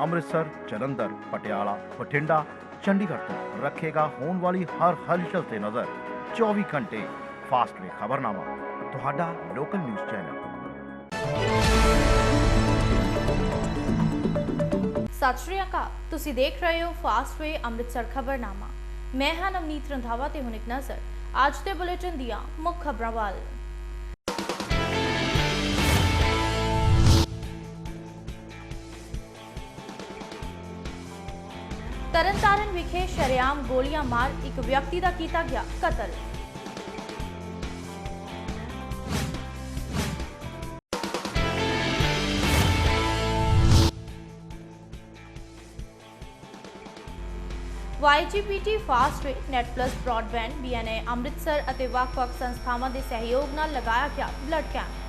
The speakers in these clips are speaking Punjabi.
ਅੰਮ੍ਰਿਤਸਰ, ਜਲੰਧਰ, ਪਟਿਆਲਾ, ਬਠਿੰਡਾ, ਚੰਡੀਗੜ੍ਹ ਤੋਂ ਰੱਖੇਗਾ ਹੋਣ ਵਾਲੀ ਹਰ ਹਲਚਲ ਤੇ ਨਜ਼ਰ। 24 ਘੰਟੇ ਫਾਸਟ ਵੇ ਖਬਰਨਾਮਾ, ਤੁਹਾਡਾ ਲੋਕਲ ਨਿਊਜ਼ ਚੈਨਲ। ਸਤਿ ਸ਼੍ਰੀ ਅਕਾਲ, ਤੁਸੀਂ ਦੇਖ ਰਹੇ ਹੋ ਫਾਸਟ ਵੇ ਅੰਮ੍ਰਿਤਸਰ ਖਬਰਨਾਮਾ। ਮੈਂ ਹਾਂ ਨਵਨੀਤ ਰੰਧਾਵਾ ਤੇ ਹੁਣ ਇੱਕ ਨਜ਼ਰ। ਅੱਜ ਦੇ ਬੁਲੇਟਿਨ ਦੀਆਂ ਮੁੱਖ ਖਬਰਾਂ ਵੱਲ। ਤਰਨਤਾਰਨ ਵਿਖੇ ਸ਼ਰੇਆਮ ਗੋਲੀਆਂ ਮਾਰ ਇੱਕ ਵਿਅਕਤੀ ਦਾ ਕੀਤਾ ਗਿਆ ਕਤਲ। YGPT Fastway net plus broadband BNA Amritsar ਅਤੇ ਵੱਖ-ਵੱਖ ਸੰਸਥਾਵਾਂ ਦੇ ਸਹਿਯੋਗ ਨਾਲ ਲਗਾਇਆ ਗਿਆ blood camp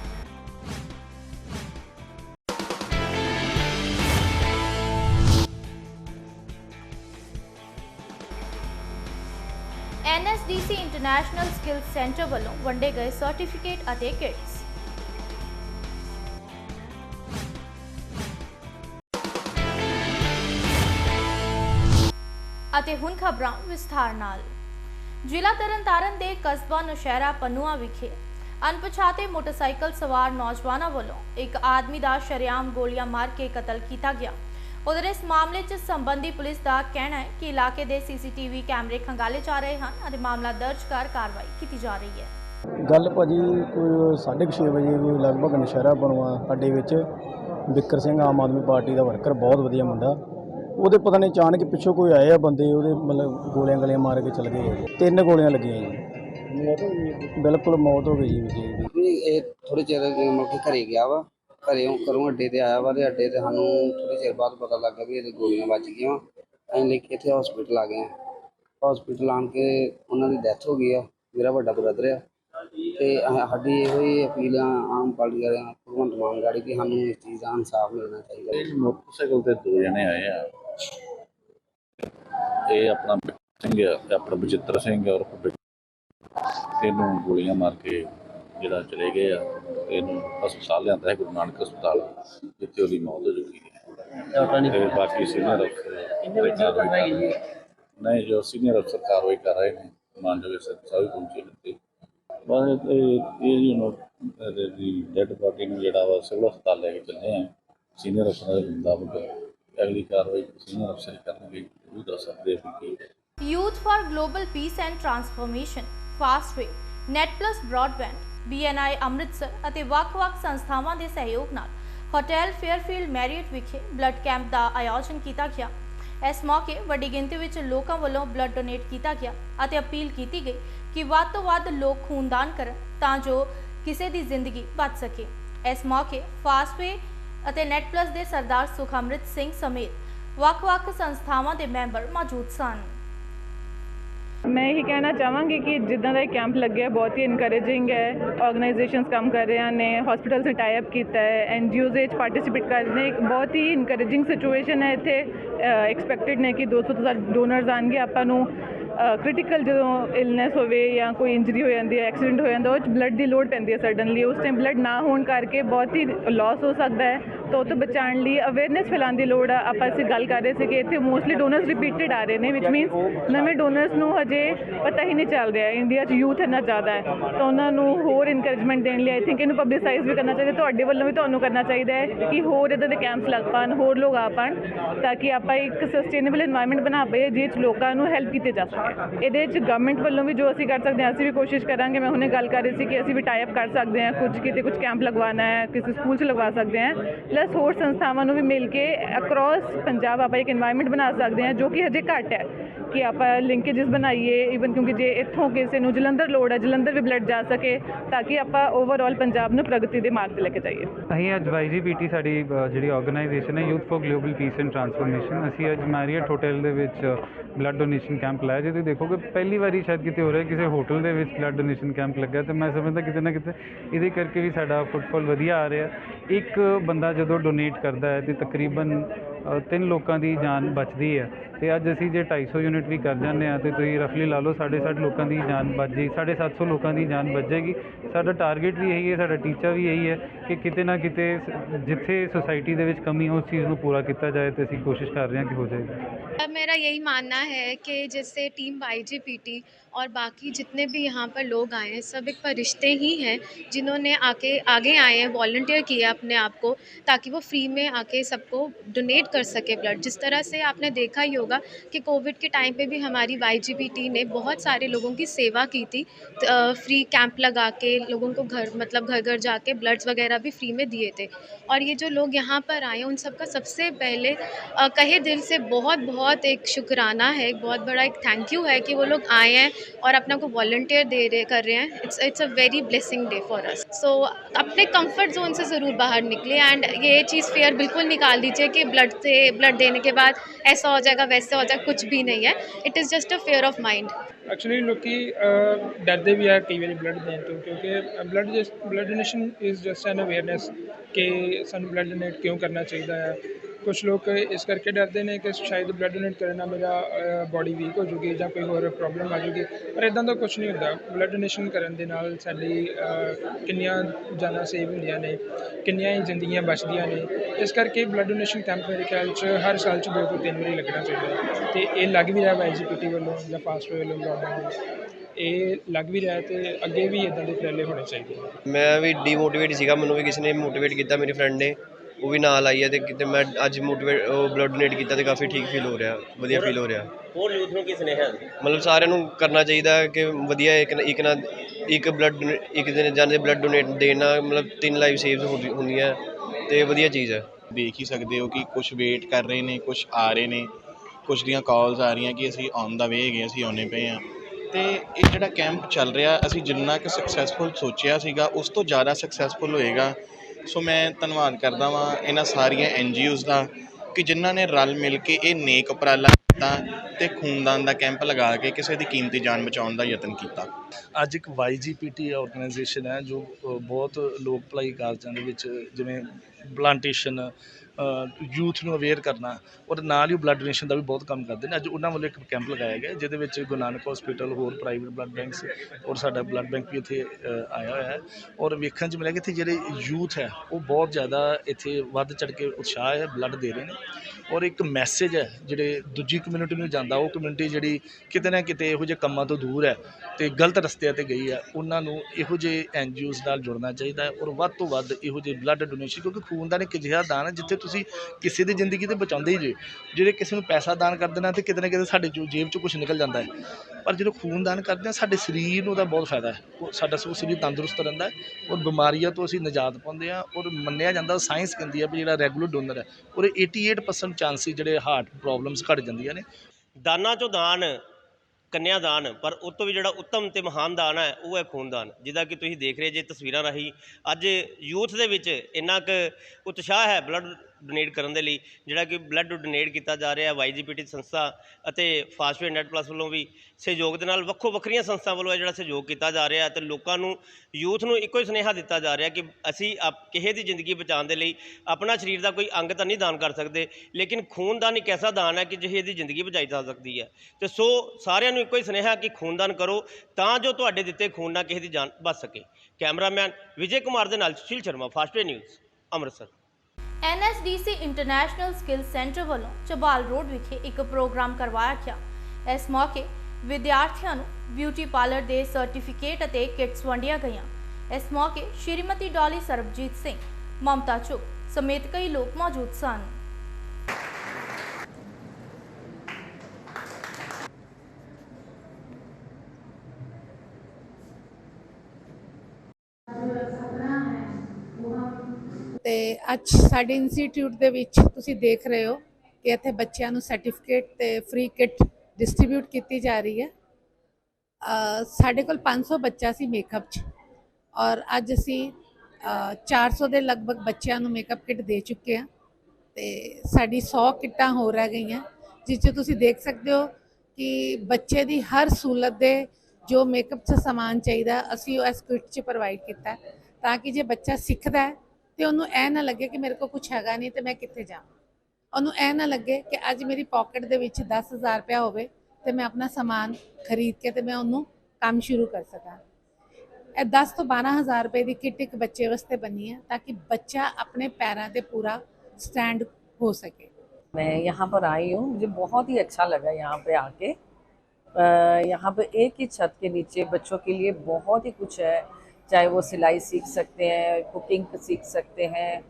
NSDC international skill centre ਵੱਲੋਂ ਵੰਡੇ ਗਏ ਸਰਟੀਫਿਕੇਟ ਅਤੇ ਕਿਟਸ। ਅਤੇ ਹੁਣ ਖਬਰਾਂ ਵਿਸਥਾਰ ਨਾਲ। ਜ਼ਿਲ੍ਹਾ ਤਰਨਤਾਰਨ ਦੇ ਕਸਬਾ ਨੌਸ਼ਹਿਰਾ ਪੰਨੂਆ ਵਿਖੇ ਅਣਪਛਾਤੇ ਮੋਟਰਸਾਈਕਲ ਸਵਾਰ ਨੌਜਵਾਨਾਂ ਵੱਲੋਂ ਇੱਕ ਆਦਮੀ ਦਾ ਸ਼ਰੇਆਮ ਗੋਲੀਆਂ ਮਾਰ ਕੇ ਕਤਲ ਕੀਤਾ ਗਿਆ। ਉਧਰ ਇਸ ਮਾਮਲੇ 'ਚ ਸੰਬੰਧੀ ਪੁਲਿਸ ਦਾ ਕਹਿਣਾ ਹੈ ਕਿ ਇਲਾਕੇ ਦੇ ਸੀਸੀਟੀਵੀ ਕੈਮਰੇ ਖੰਗਾਲੇ ਜਾ ਰਹੇ ਹਨ ਅਤੇ ਮਾਮਲਾ ਦਰਜ ਕਰ ਕਾਰਵਾਈ ਕੀਤੀ ਜਾ ਰਹੀ ਹੈ। ਗੱਲ ਭਾਜੀ ਕੋਈ 6:30 ਵਜੇ ਕੋਈ ਲਗਭਗ ਨਸ਼ਹਿਰਾ ਬਣਵਾ ਅੱਡੇ ਵਿੱਚ ਵਿਕਰ ਸਿੰਘ ਆਮ ਆਦਮੀ ਪਾਰਟੀ ਦਾ ਵਰਕਰ ਬਹੁਤ ਵਧੀਆ ਮੁੰਡਾ। ਉਹਦੇ ਪਤਾ ਨਹੀਂ ਅਚਾਨਕ ਪਿੱਛੋਂ ਕੋਈ ਆਏ ਆ ਬੰਦੇ ਉਹਦੇ ਮਤਲਬ ਗੋਲੀਆਂ ਗਲੀਆਂ ਮਾਰ ਕੇ ਚਲ ਗਏ। ਤਿੰਨ ਗੋਲੀਆਂ ਲੱਗੀਆਂ ਜੀ। ਬਿਲਕੁਲ ਮੌਤ ਹੋ ਗਈ ਜੀ। ਵੀ ਇਹ ਥੋੜੇ ਚਿਰ ਮਤਲਬ ਕਿ ਘਰੇ ਗਿਆ ਵਾ। ਘਰੇ ਘਰੋਂ ਅੱਡੇ ਤੇ ਆਇਆ ਵਾ ਤੇ ਅੱਡੇ ਤੇ ਸਾਨੂੰ ਥੋੜੇ ਚਿਰ ਬਾਅਦ ਪਤਾ ਲੱਗਾ ਵੀ ਇਹਦੇ ਗੋਲੀਆਂ ਵੱਜ ਗਈਆਂ ਅਸੀਂ ਲੈ ਕੇ ਇੱਥੇ ਹਸਪੀਟਲ ਆ ਗਏ ਆ ਹਸਪੀਟਲ ਆਣ ਕੇ ਉਹਨਾਂ ਦੀ ਡੈਥ ਹੋ ਗਈ ਆ, ਮੇਰਾ ਵੱਡਾ ਬ੍ਰਦਰ ਆ। ਤੇ ਸਾਡੀ ਇਹੋ ਹੀ ਅਪੀਲ ਆ ਆਮ ਪਾਰਟੀ ਵਾਲਿਆਂ ਭਗਵੰਤ ਮਾਨ ਗਾੜੀ ਕਿ ਸਾਨੂੰ ਇਸ ਚੀਜ਼ ਦਾ ਇਨਸਾਫ ਮਿਲਣਾ ਚਾਹੀਦਾ। ਇਹ ਮੋਟਰਸਾਈਕਲ ਤੇ ਦੋ ਜਣੇ ਆਏ ਆ। ਇਹ ਆਪਣਾ ਸਿੰਘ ਆ ਤੇ ਆਪਣਾ ਬਚਿੱਤਰ ਸਿੰਘ ਔਰ ਇਹਨੂੰ ਗੋਲੀਆਂ ਮਾਰ ਕੇ ਜਿਹੜਾ ਚਲੇ ਗਏ ਆ। ਇਹਨੂੰ ਹਸਪਤਾਲ ਲਿਆਂਦਾ ਹੈ ਗੁਰੂ ਨਾਨਕ ਹਸਪਤਾਲ ਜਿੱਥੇ ਉਹਦੀ ਮੌਤ ਹੋ ਚੁੱਕੀ ਹੈ। ਤੇ ਬਾਕੀ ਸੀਨੀਅਰ ਅਫਸਰ ਨਹੀਂ ਜੋ ਸੀਨੀਅਰ ਅਫਸਰ ਕਾਰਵਾਈ ਕਰ ਰਹੇ ਨੇ ਮਾਨਯੋਗ ਸਭ ਵੀ ਪਹੁੰਚੇ ਨੇ ਬਸ ਇਹ ਇਹ ਜੀ ਨੂੰ ਦੀ ਡੈਡ ਬਾਡੀ ਨੂੰ ਜਿਹੜਾ ਵਾ ਸਿਵਲ ਹਸਪਤਾਲ ਲੈ ਕੇ ਚੱਲੇ ਆ। ਸੀਨੀਅਰ ਅਫਸਰ ਦੇ ਮੁਤਾਬਕ ਅਗਲੀ ਕਾਰਵਾਈ ਸੀਨੀਅਰ ਅਫਸਰ ਕਰਨਗੇ ਉਹ ਦੱਸ ਸਕਦੇ ਆ ਕਿ ਕੀ ਹੈ youth for global peace and transformation Fastway net plus broadband Amritsar ਅਤੇ ਵੱਖ-ਵੱਖ ਸੰਸਥਾਵਾਂ ਦੇ ਸਹਿਯੋਗ ਨਾਲ ਹੋਟਲ ਫੇਅਰਫੀਲਡ ਮੈਰੀਅਟ ਵਿਖੇ ਬਲੱਡ ਕੈਂਪ ਦਾ ਆਯੋਜਨ ਕੀਤਾ ਗਿਆ। ਇਸ ਮੌਕੇ ਵੱਡੀ ਗਿਣਤੀ ਵਿੱਚ ਲੋਕਾਂ ਵੱਲੋਂ ਬਲੱਡ ਡੋਨੇਟ ਕੀਤਾ ਗਿਆ ਅਤੇ ਅਪੀਲ ਕੀਤੀ ਗਈ ਕਿ ਵੱਧ ਤੋਂ ਵੱਧ ਲੋਕ ਖੂਨਦਾਨ ਕਰਨ ਤਾਂ ਜੋ ਕਿਸੇ ਦੀ ਜ਼ਿੰਦਗੀ ਬਚ ਸਕੇ। ਇਸ ਮੌਕੇ ਫਾਸਟਵੇ ਅਤੇ ਨੈਟ ਪਲੱਸ ਦੇ ਸਰਦਾਰ ਸੁਖਅਮ੍ਰਿਤ ਸਿੰਘ ਸਮੇਤ ਵੱਖ-ਵੱਖ ਸੰਸਥਾਵਾਂ ਦੇ ਮੈਂਬਰ ਮੌਜੂਦ ਸਨ। ਮੈਂ ਇਹੀ ਕਹਿਣਾ ਚਾਹਾਂਗੀ ਕਿ ਜਿੱਦਾਂ ਦਾ ਇਹ ਕੈਂਪ ਲੱਗਿਆ ਬਹੁਤ ਹੀ ਇਨਕਰੇਜਿੰਗ ਹੈ। ਆਰਗੇਨਾਈਜੇਸ਼ਨਸ ਕੰਮ ਕਰ ਰਹੀਆਂ ਨੇ ਹਸਪੀਟਲ ਸੇ ਟਾਈ ਅਪ ਕੀਤਾ ਹੈ ਐਨਜੀਓਜ਼ ਵਿੱਚ ਪਾਰਟਿਸਿਪੇਟ ਕਰ ਰਹੇ ਨੇ। ਇੱਕ ਬਹੁਤ ਹੀ ਇਨਕਰੇਜਿੰਗ ਸਿਚੁਏਸ਼ਨ ਹੈ ਇੱਥੇ ਐਕਸਪੈਕਟਡ ਨੇ ਕਿ 200 ਤੋਂ ਜ਼ਿਆਦਾ ਡੋਨਰਸ ਆਣਗੇ ਆਪਾਂ ਨੂੰ ਕ੍ਰਿਟੀਕਲ ਜਦੋਂ ਇਲਨੈਸ ਹੋਵੇ ਜਾਂ ਕੋਈ ਇੰਜਰੀ ਹੋ ਜਾਂਦੀ ਹੈ ਐਕਸੀਡੈਂਟ ਹੋ ਜਾਂਦਾ, ਉਹ ਚ ਬਲੱਡ ਦੀ ਲੋੜ ਪੈਂਦੀ ਹੈ ਸਡਨਲੀ ਉਸ ਟਾਈਮ ਬਲੱਡ ਨਾ ਹੋਣ ਕਰਕੇ ਬਹੁਤ ਹੀ ਲਾਸ ਹੋ ਸਕਦਾ ਹੈ। ਤਾਂ ਉਹ ਤੋਂ ਬਚਾਉਣ ਲਈ ਅਵੇਅਰਨੈਸ ਫੈਲਾਉਣ ਦੀ ਲੋੜ ਆ। ਆਪਾਂ ਅਸੀਂ ਗੱਲ ਕਰ ਰਹੇ ਸੀ ਕਿ ਇੱਥੇ ਮੋਸਟਲੀ ਡੋਨਰਸ ਰਿਪੀਟਿਡ ਆ ਰਹੇ ਨੇ ਵਿਚ ਮੀਨਸ ਨਵੇਂ ਡੋਨਰਸ ਨੂੰ ਹਜੇ ਪਤਾ ਹੀ ਨਹੀਂ ਚੱਲ ਰਿਹਾ। ਇੰਡੀਆ 'ਚ ਯੂਥ ਇੰਨਾ ਜ਼ਿਆਦਾ ਹੈ। ਤਾਂ ਉਹਨਾਂ ਨੂੰ ਹੋਰ ਇਨਕਰੇਜਮੈਂਟ ਦੇਣ ਲਈ ਆਈ ਥਿੰਕ ਇਹਨੂੰ ਪਬਲਿਸਾਈਜ਼ ਵੀ ਕਰਨਾ ਚਾਹੀਦਾ, ਤੁਹਾਡੇ ਵੱਲੋਂ ਵੀ ਤੁਹਾਨੂੰ ਕਰਨਾ ਚਾਹੀਦਾ ਹੈ ਕਿ ਹੋਰ ਇਦਾਂ ਦੇ ਕੈਂਪਸ ਲੱਗ ਪਾਣ, ਹੋਰ ਲੋਕ ਆ ਪਾਣ, ਤਾਂ ਕਿ ਆਪਾਂ ਇੱਕ ਸਸਟੇਨੇਬਲ এনवायरमेंट ਬਣਾ ਪਏ ਜਿਸ ਲੋਕਾਂ ਨੂੰ ਹੈਲਪ ਕੀਤੇ ਜਾ ਸਕੇ ਇਹਦੇ ਵਿੱਚ ਗਵਰਨਮੈਂਟ ਵੱਲੋਂ ਵੀ ਜੋ ਅਸੀਂ ਕਰ ਸਕਦੇ ਹਾਂ, ਅਸੀਂ ਵੀ ਕੋਸ਼ਿਸ਼ ਕਰਾਂਗੇ। ਮੈਂ ਹੁਣੇ ਗੱਲ ਕਰ ਰਹੀ ਸੀ ਕਿ ਅਸੀਂ ਵੀ ਟਾਈ ਅਪ ਕਰ ਸਕਦੇ ਹਾਂ, ਕੁਝ ਕਿਤੇ ਕੁਝ ਕੈਂਪ ਲਗਵਾਉਣਾ ਹੈ, ਕਿਸੇ ਸਕੂਲ 'ਚ ਲਗਵਾ ਸਕਦੇ ਹਾਂ। ਪਲੱਸ ਹੋਰ ਸੰਸਥਾਵਾਂ ਨੂੰ ਵੀ ਮਿਲ ਕੇ ਅਕਰੋਸ ਪੰਜਾਬ ਆਪਾਂ ਇੱਕ এনवायरमेंट ਬਣਾ ਸਕਦੇ ਹਾਂ, ਜੋ ਕਿ ਹਜੇ ਘੱਟ ਹੈ ਕਿ ਆਪਾਂ ਲਿੰਕੇजेस ਬਣਾਈਏ ਇਵਨ ਕਿਉਂਕਿ ਜੇ ਇੱਥੋਂ ਕਿਸੇ ਨੂੰ ਜਲੰਧਰ ਲੋੜ ਹੈ, ਜਲੰਧਰ ਵੀ ਬਲੱਡ ਜਾ ਸਕੇ, ਤਾਂ ਕਿ ਆਪਾਂ ਓਵਰਆਲ ਪੰਜਾਬ ਨੂੰ ਪ੍ਰਗਤੀ ਦੇ ਮਾਰਗ ਤੇ ਲੈ ਕੇ ਜਾਈਏ। ਅਸੀਂ ਅੱਜ ਵਾਈਜੀਪੀਟੀ ਸਾਡੀ ਜਿਹੜੀ ਆਰਗੇਨਾਈਜੇਸ਼ਨ ਹੈ youth for global peace and transformation ਅਸੀਂ ਅੱਜ ਮੈਰੀਅਟ ਹੋਟਲ ਦੇ ਵਿੱਚ ਬਲੱਡ ਡੋਨੇਸ਼ਨ ਕੈਂਪ ਲਾਇਆ, ਜਿਹਦੇ ਤੁਸੀਂ ਦੇਖੋਗੇ, ਪਹਿਲੀ ਵਾਰੀ ਸ਼ਾਇਦ ਕਿਤੇ ਹੋ ਰਿਹਾ, ਕਿਸੇ ਹੋਟਲ ਦੇ ਵਿੱਚ ਬਲੱਡ ਡੋਨੇਸ਼ਨ ਕੈਂਪ ਲੱਗਾ ਤੇ ਮੈਂ ਸਮਝਦਾ ਕਿਤੇ ਨਾ ਕਿਤੇ ਇਹਦੇ ਕਰਕੇ ਵੀ ਸਾਡਾ ਫੁੱਟਫਾਲ ਵਧੀਆ ਆ ਰਿਹਾ। ਇੱਕ ਬੰਦਾ ਜਦੋਂ ਡੋਨੇਟ ਕਰਦਾ ਹੈ ਤੇ ਤਕਰੀਬਨ ਤਿੰਨ ਲੋਕਾਂ ਦੀ ਜਾਨ ਬਚਦੀ ਹੈ ਤੇ ਅੱਜ ਅਸੀਂ ਜੇ 250 ਯੂਨਿਟ ਵੀ ਕਰ ਜਾਂਦੇ ਆ ਤੇ ਤੁਸੀਂ ਰਫਲੀ ਲਾ ਲਓ 650 ਲੋਕਾਂ ਦੀ ਜਾਨ ਬਚ ਜਾਏਗੀ 750 ਲੋਕਾਂ ਦੀ ਜਾਨ ਬਚ ਜਾਏਗੀ ਸਾਡਾ ਟਾਰਗੇਟ ਵੀ ਇਹੀ ਹੈ ਸਾਡਾ ਟੀਚਾ ਵੀ ਇਹੀ ਹੈ ਕਿ ਕਿਤੇ ਨਾ ਕਿਤੇ ਸ- ਜਿੱਥੇ ਸੁਸਾਇਟੀ ਦੇ ਵਿੱਚ ਕਮੀ ਹੈ ਉਸ ਚੀਜ਼ ਨੂੰ ਪੂਰਾ ਕੀਤਾ ਜਾਏ ਤੇ ਅਸੀਂ ਕੋਸ਼ਿਸ਼ ਕਰ ਰਹੇ ਹਾਂ ਕਿ ਹੋ ਜਾਏਗੀ अब मेरा यही मानना है कि जैसे team Y G P T और बाकी जितने भी यहाँ पर लोग आए हैं, सब एक फरिश्ते ही हैं, जिन्होंने आके, आगे आए हैं वॉल्टियर किया अपने आप को, ताकि वो फ्री में आके सबको डोनेट कर सके ब्लड जिस तरह से आपने देखा ही होगा कि कोविड के टाइम पे भी हमारी वाई ने बहुत सारे लोगों की सेवा की थी तो फ्री कैंप लगा के, लोगों को घर मतलब घर घर जाके ब्लड्स वगैरह भी फ्री में दिए थे। और ये जो लोग यहाँ पर आए उन सबका सबसे पहले कहे दिल से बहुत बहुत एक शुक्राना है, एक बहुत बड़ा एक थैंक यू है कि वो लोग आए हैं और अपने को वॉल्टियर दे रहे, कर रहे हैं। It's it's a very blessing day for us so अपने कंफर्ट जोन से ज़रूर बाहर निकले एंड ये चीज़ फेयर बिल्कुल निकाल दीजिए कि ब्लड से ब्लड देने के बाद ऐसा हो जाएगा, वैसे हो जाएगा, कुछ भी नहीं है। It is just a fair of mind actually लोग डरते भी है कई बार ब्लड देने तो क्योंकि blood blood donation is just an awareness कि सू ब्लड डोनेट क्यों करना चाहिए है ਕੁਝ ਲੋਕ ਇਸ ਕਰਕੇ ਡਰਦੇ ਨੇ ਕਿ ਸ਼ਾਇਦ ਬਲੱਡ ਡੋਨੇਟ ਕਰਨ ਨਾਲ ਮੇਰਾ ਬਾਡੀ ਵੀਕ ਹੋ ਜੂਗੀ ਜਾਂ ਕੋਈ ਹੋਰ ਪ੍ਰੋਬਲਮ ਆ ਜੂਗੀ। ਪਰ ਇਦਾਂ ਦਾ ਕੁਝ ਨਹੀਂ ਹੁੰਦਾ। ਬਲੱਡ ਡੋਨੇਸ਼ਨ ਕਰਨ ਦੇ ਨਾਲ ਸਾਡੀ ਕਿੰਨੀਆਂ ਜਾਨਾਂ ਸੇਵ ਹੁੰਦੀਆਂ ਨੇ, ਕਿੰਨੀਆਂ ਹੀ ਜ਼ਿੰਦਗੀਆਂ ਬਚਦੀਆਂ ਨੇ। ਇਸ ਕਰਕੇ ਬਲੱਡ ਡੋਨੇਸ਼ਨ ਕੈਂਪ ਮੇਰੇ ਖਿਆਲ 'ਚ ਹਰ ਸਾਲ 'ਚ ਦੋ ਤੋਂ ਤਿੰਨ ਵਾਰੀ ਲੱਗਣਾ ਚਾਹੀਦਾ ਹੈ। ਤੇ ਇਹ ਲੱਗ ਵੀ ਰਿਹਾ ਐਜੀਪੀਟੀ ਵੱਲੋਂ ਜਾਂ ਫਾਸਟ ਵੱਲੋਂ ਬ੍ਰੌਡਬੈਂਡ ਵੱਲੋਂ। ਇਹ ਲੱਗ ਵੀ ਰਿਹਾ ਤੇ ਅੱਗੇ ਵੀ ਇਦਾਂ ਦੇ ਫੈਲੇ ਹੋਣੇ ਚਾਹੀਦੇ ਮੈਂ ਵੀ ਡੀਮੋਟੀਵੇਟ ਸੀਗਾ। ਮੈਨੂੰ ਵੀ ਕਿਸੇ ਨੇ ਮੋਟੀਵੇਟ ਕੀਤਾ, ਮੇਰੇ ਫਰੈਂਡ ਨੇ। ਉਹ ਵੀ ਨਾਲ ਆਈ ਹੈ ਤੇ ਕਿਤੇ ਮੈਂ ਅੱਜ ਮੋਟੀਵੇਟ ਉਹ ਬਲੱਡ ਡੋਨੇਟ ਕੀਤਾ ਤੇ ਕਾਫੀ ਠੀਕ ਫੀਲ ਹੋ ਰਿਹਾ ਵਧੀਆ ਫੀਲ ਹੋ ਰਿਹਾ। ਹੋਰ ਯੂਥ ਨੂੰ ਕੀ ਸੁਨੇਹਾ ਮਤਲਬ ਸਾਰਿਆਂ ਨੂੰ ਕਰਨਾ ਚਾਹੀਦਾ ਹੈ ਕਿ ਵਧੀਆ ਇੱਕ ਨਾ ਇੱਕ ਨਾ ਇੱਕ ਬਲੱਡ ਇੱਕ ਦਿਨ ਜਾਂਦੇ ਬਲੱਡ ਡੋਨੇਟ ਦੇਣਾ ਮਤਲਬ ਤਿੰਨ ਲਾਈਫ ਸੇਵ ਹੁੰਦੀਆਂ ਤੇ ਵਧੀਆ ਚੀਜ਼ ਹੈ। ਦੇਖ ਹੀ ਸਕਦੇ ਹੋ ਕਿ ਕੁਝ ਵੇਟ ਕਰ ਰਹੇ ਨੇ ਕੁਝ ਆ ਰਹੇ ਨੇ ਕੁਝ ਦੀਆਂ ਕਾਲਸ ਆ ਰਹੀਆਂ ਕਿ ਅਸੀਂ ਔਨ ਦਾ ਵੇ ਹੈਗੇ ਅਸੀਂ ਆਉਣੇ ਪਏ ਆ ਤੇ ਇਹ ਜਿਹੜਾ ਕੈਂਪ ਚੱਲ ਰਿਹਾ ਅਸੀਂ ਜਿੰਨਾ ਕਿ ਸਕਸੈਸਫੁਲ ਸੋਚਿਆ ਸੀਗਾ ਉਸ ਤੋਂ ਜ਼ਿਆਦਾ ਸਕਸੈਸਫੁਲ ਹੋਏਗਾ ਸੋ ਮੈਂ ਧੰਨਵਾਦ ਕਰਦਾ ਵਾਂ ਇਹਨਾਂ ਸਾਰੀਆਂ ਐੱਨ ਜੀ ਓਜ਼ ਦਾ ਕਿ ਜਿਨ੍ਹਾਂ ਨੇ ਰਲ ਮਿਲ ਕੇ ਇਹ ਨੇਕ ਉਪਰਾਲਾ ਕੀਤਾ ਤੇ ਖੂਨਦਾਨ ਦਾ ਕੈਂਪ ਲਗਾ ਕੇ ਕਿਸੇ ਦੀ ਕੀਮਤੀ ਜਾਨ ਬਚਾਉਣ ਦਾ ਯਤਨ ਕੀਤਾ। ਅੱਜ ਇੱਕ YGPT ਆਰਗੇਨਾਈਜੇਸ਼ਨ ਹੈ ਜੋ ਬਹੁਤ ਲੋਕ ਭਲਾਈ ਕਾਰਜਾਂ ਦੇ ਵਿੱਚ ਜਿਵੇਂ ਪਲਾਂਟੇਸ਼ਨ ਯੂਥ ਨੂੰ ਅਵੇਅਰ ਕਰਨਾ ਔਰ ਨਾਲ ਹੀ ਬਲੱਡ ਡੋਨੇਸ਼ਨ ਦਾ ਵੀ ਬਹੁਤ ਕੰਮ ਕਰਦੇ ਨੇ। ਅੱਜ ਉਹਨਾਂ ਵੱਲੋਂ ਇੱਕ ਕੈਂਪ ਲਗਾਇਆ ਗਿਆ, ਜਿਹਦੇ ਵਿੱਚ ਗੁਰੂ ਨਾਨਕ ਹਸਪੀਟਲ ਹੋਰ ਪ੍ਰਾਈਵੇਟ ਬਲੱਡ ਬੈਂਕਸ ਔਰ ਸਾਡਾ ਬਲੱਡ ਬੈਂਕ ਵੀ ਇੱਥੇ ਆਇਆ ਹੋਇਆ ਹੈ। ਔਰ ਵੇਖਣ 'ਚ ਮਿਲਿਆ ਕਿ ਇੱਥੇ ਜਿਹੜੇ ਯੂਥ ਹੈ, ਉਹ ਬਹੁਤ ਜ਼ਿਆਦਾ ਇੱਥੇ ਵੱਧ ਚੜ ਕੇ ਉਤਸ਼ਾਹ ਹੈ ਬਲੱਡ ਦੇ ਰਹੇ ਨੇ। ਔਰ ਇੱਕ ਮੈਸੇਜ ਹੈ, ਜਿਹੜੇ ਦੂਜੀ ਕਮਿਊਨਿਟੀ ਨੂੰ ਜਾਂਦਾ, ਉਹ ਕਮਿਊਨਿਟੀ ਜਿਹੜੀ ਕਿਤੇ ਨਾ ਕਿਤੇ ਇਹੋ ਜਿਹੇ ਕੰਮਾਂ ਤੋਂ ਦੂਰ ਹੈ ਤੇ ਗਲਤ ਰਸਤਿਆਂ ਤੇ ਗਈ ਹੈ, ਉਹਨਾਂ ਨੂੰ ਇਹੋ ਜਿਹੇ ਐਨਜੀਓਜ਼ ਨਾਲ ਜੁੜਨਾ ਚਾਹੀਦਾ ਹੈ ਔਰ ਵੱਧ ਤੋਂ ਵੱਧ ਇਹੋ ਜਿਹੇ ਬਲੱਡ ਡੋਨੇਸ਼ਨ ਕਿਉਂਕਿ ਖੂਨਦਾਨ ਇੱਕ ਅਜਿਹਾ ਦਾਨ ਹੈ, ਜਿੱਥੇ ਤੁਸੀਂ ਕਿਸੇ ਦੀ ਜ਼ਿੰਦਗੀ ਤੇ ਬਚਾਉਂਦੇ ਹੀ ਜੇ, ਜਿਹੜੇ ਕਿਸੇ ਨੂੰ ਪੈਸਾ ਦਾਨ ਕਰ ਦੇਣਾ ਤੇ ਕਿਤੇ ਨਾ ਕਿਤੇ ਸਾਡੇ ਚੋਂ ਜੇਬ ਚੋਂ ਕੁਝ ਨਿਕਲ ਜਾਂਦਾ ਹੈ। ਪਰ ਜਦੋਂ ਖੂਨਦਾਨ ਕਰਦੇ ਹਾਂ ਸਾਡੇ ਸਰੀਰ ਨੂੰ ਉਹਦਾ ਬਹੁਤ ਫਾਇਦਾ ਹੈ। ਉਹ ਸਾਡਾ ਸਗੋਂ ਸਰੀਰ ਤੰਦਰੁਸਤ ਰਹਿੰਦਾ ਔਰ ਬਿਮਾਰੀਆਂ ਤੋਂ ਅਸੀਂ ਨਿਜਾਤ ਪਾਉਂਦੇ ਹਾਂ ਔਰ ਮੰਨਿਆ ਜਾਂਦਾ, ਸਾਇੰਸ ਕਹਿੰਦੀ ਆ ਵੀ ਜਿਹੜਾ ਰੈਗੂਲਰ ਡੋਨਰ ਹੈ, ਉਹਦੇ 88% ਚਾਂਸਿਸ ਜਿਹੜੇ ਹਾਰਟ ਪ੍ਰੋਬਲਮਸ ਘਟ ਜਾਂਦੀਆਂ ਨੇ। ਦਾਨਾਂ ਚੋਂ ਦਾਨ, ਕੰਨਿਆ ਦਾਨ, ਪਰ ਉਸ ਤੋਂ ਵੀ ਜਿਹੜਾ ਉੱਤਮ ਤੇ ਮਹਾਨ ਦਾਨ ਹੈ, ਉਹ ਹੈ ਖੂਨਦਾਨ ਜਿਹਦਾ ਕਿ ਤੁਸੀਂ ਦੇਖ ਰਹੇ ਜੇ ਤਸਵੀਰਾਂ ਰਾਹੀਂ, ਅੱਜ ਯੂਥ ਦੇ ਵਿੱਚ ਇੰਨਾ ਕੁ ਉਤਸ਼ਾਹ ਹੈ ਬਲੱਡ ਡੋਨੇਟ ਕਰਨ ਦੇ ਲਈ, ਜਿਹੜਾ ਕਿ ਬਲੱਡ ਡੋਨੇਟ ਕੀਤਾ ਜਾ ਰਿਹਾ ਹੈ YGPT ਸੰਸਥਾ ਅਤੇ ਫਾਸਟਵੇਅਰ ਨੈਟ ਪਲੱਸ ਵੱਲੋਂ ਵੀ, ਸਹਿਯੋਗ ਦੇ ਨਾਲ ਵੱਖੋ ਵੱਖਰੀਆਂ ਸੰਸਥਾ ਵੱਲੋਂ ਇਹ ਜਿਹੜਾ ਸਹਿਯੋਗ ਕੀਤਾ ਜਾ ਰਿਹਾ ਹੈ ਤੇ ਲੋਕਾਂ ਨੂੰ, ਯੂਥ ਨੂੰ ਇੱਕੋ ਹੀ ਸੁਨੇਹਾ ਦਿੱਤਾ ਜਾ ਰਿਹਾ ਕਿ ਅਸੀਂ ਆਪ ਕਿਸੇ ਦੀ ਜ਼ਿੰਦਗੀ ਬਚਾਉਣ ਦੇ ਲਈ ਆਪਣਾ ਸਰੀਰ ਦਾ ਕੋਈ ਅੰਗ ਤਾਂ ਨਹੀਂ ਦਾਨ ਕਰ ਸਕਦੇ, ਲੇਕਿਨ ਖੂਨਦਾਨ ਇੱਕ ਐਸਾ ਦਾਨ ਹੈ ਕਿ ਜਿਹੇ ਦੀ ਜ਼ਿੰਦਗੀ ਬਚਾਈ ਜਾ ਸਕਦੀ ਹੈ। ਤੇ ਸੋ ਸਾਰਿਆਂ ਨੂੰ ਇੱਕੋ ਹੀ ਸੁਨੇਹਾ ਕਿ ਖੂਨਦਾਨ ਕਰੋ, ਤਾਂ ਜੋ ਤੁਹਾਡੇ ਦਿੱਤੇ ਖੂਨ ਨਾਲ ਕਿਸੇ ਦੀ ਜਾਨ ਬਚ ਸਕੇ। ਕੈਮਰਾਮੈਨ ਵਿਜੇ ਕੁਮਾਰ ਦੇ ਨਾਲ Sushil Sharma Fastway news Amritsar. NSDC international skill centre ਵੱਲੋਂ ਚਬਾਲ ਰੋਡ ਵਿਖੇ ਇੱਕ ਪ੍ਰੋਗਰਾਮ ਕਰਵਾਇਆ ਗਿਆ। ਇਸ ਮੌਕੇ ਵਿਦਿਆਰਥੀਆਂ ਨੂੰ ਬਿਊਟੀ ਪਾਰਲਰ ਦੇ ਸਰਟੀਫਿਕੇਟ ਅਤੇ ਕਿਟਸ ਵੰਡੀਆਂ ਗਈਆਂ। ਇਸ ਮੌਕੇ ਸ਼੍ਰੀਮਤੀ ਡਾਲੀ ਸਰਬਜੀਤ ਸਿੰਘ, ਮਮਤਾ ਚੁਗ ਸਮੇਤ ਕਈ ਲੋਕ ਮੌਜੂਦ ਸਨ। ਤੇ ਅੱਜ ਸਾਡੇ ਇੰਸਟੀਚਿਊਟ ਦੇ ਵਿੱਚ ਤੁਸੀਂ ਦੇਖ ਰਹੇ ਹੋ ਕਿ ਇੱਥੇ ਬੱਚਿਆਂ ਨੂੰ ਸਰਟੀਫਿਕੇਟ ਤੇ ਫ੍ਰੀ ਕਿੱਟ ਡਿਸਟ੍ਰੀਬਿਊਟ ਕੀਤੀ ਜਾ ਰਹੀ ਹੈ। ਸਾਡੇ ਕੋਲ 500 ਬੱਚਾ ਸੀ ਮੇਕਅਪ 'ਚ ਔਰ ਅੱਜ ਅਸੀਂ ਅ, 400 ਦੇ ਲਗਭਗ ਬੱਚਿਆਂ ਨੂੰ ਮੇਕਅਪ ਕਿੱਟ ਦੇ ਚੁੱਕੇ ਹਾਂ ਤੇ ਸਾਡੀ 100 ਕਿੱਟਾਂ ਹੋ ਰਹਿ ਗਈਆਂ ਜਿਸ 'ਚ ਤੁਸੀਂ ਦੇਖ ਸਕਦੇ ਹੋ ਕਿ ਬੱਚੇ ਦੀ ਹਰ ਸਹੂਲਤ ਦੇ ਜੋ ਮੇਕਅਪ 'ਚ ਸਮਾਨ ਚਾਹੀਦਾ ਅਸੀਂ ਉਹ ਇਸ ਕਿੱਟ 'ਚ ਪ੍ਰੋਵਾਈਡ ਕੀਤਾ ਤਾਂ ਕਿ ਜੇ ਬੱਚਾ ਸਿੱਖਦਾ ਹੈ ਤੇ ਉਹਨੂੰ ਐ ਨਾ ਲੱਗੇ ਕਿ ਮੇਰੇ ਕੋਲ ਕੁਝ ਹੈਗਾ ਨਹੀਂ ਤੇ ਮੈਂ ਕਿੱਥੇ ਜਾਵਾਂ ਉਹਨੂੰ ਐ ਨਾ ਲੱਗੇ ਕਿ ਅੱਜ ਮੇਰੀ ਪਾਕਟ ਦੇ ਵਿੱਚ 10000 ਰੁਪਇਆ ਹੋਵੇ ਤੇ ਮੈਂ ਆਪਣਾ ਸਮਾਨ ਖਰੀਦ ਕੇ ਤੇ ਮੈਂ ਉਹਨੂੰ ਕੰਮ ਸ਼ੁਰੂ ਕਰ ਸਕਾਂ ਇਹ 10 ਤੋਂ 12000 ਰੁਪਏ ਦੀ ਕਿੱਟ ਇੱਕ ਬੱਚੇ ਵਾਸਤੇ ਬਣੀ ਹੈ ਤਾਂ ਕਿ ਬੱਚਾ ਆਪਣੇ ਪੈਰਾਂ ਤੇ ਪੂਰਾ ਸਟੈਂਡ ਹੋ ਸਕੇ मैं यहाँ पर आई हूँ मुझे बहुत ही अच्छा लगा यहाँ पे आके अ, यहाँ पे एक ही छत के नीचे बच्चों के लिए बहुत ही कुछ है चाहे वो सिलाई सीख सकते हैं, कुकिंग सीख सकते हैं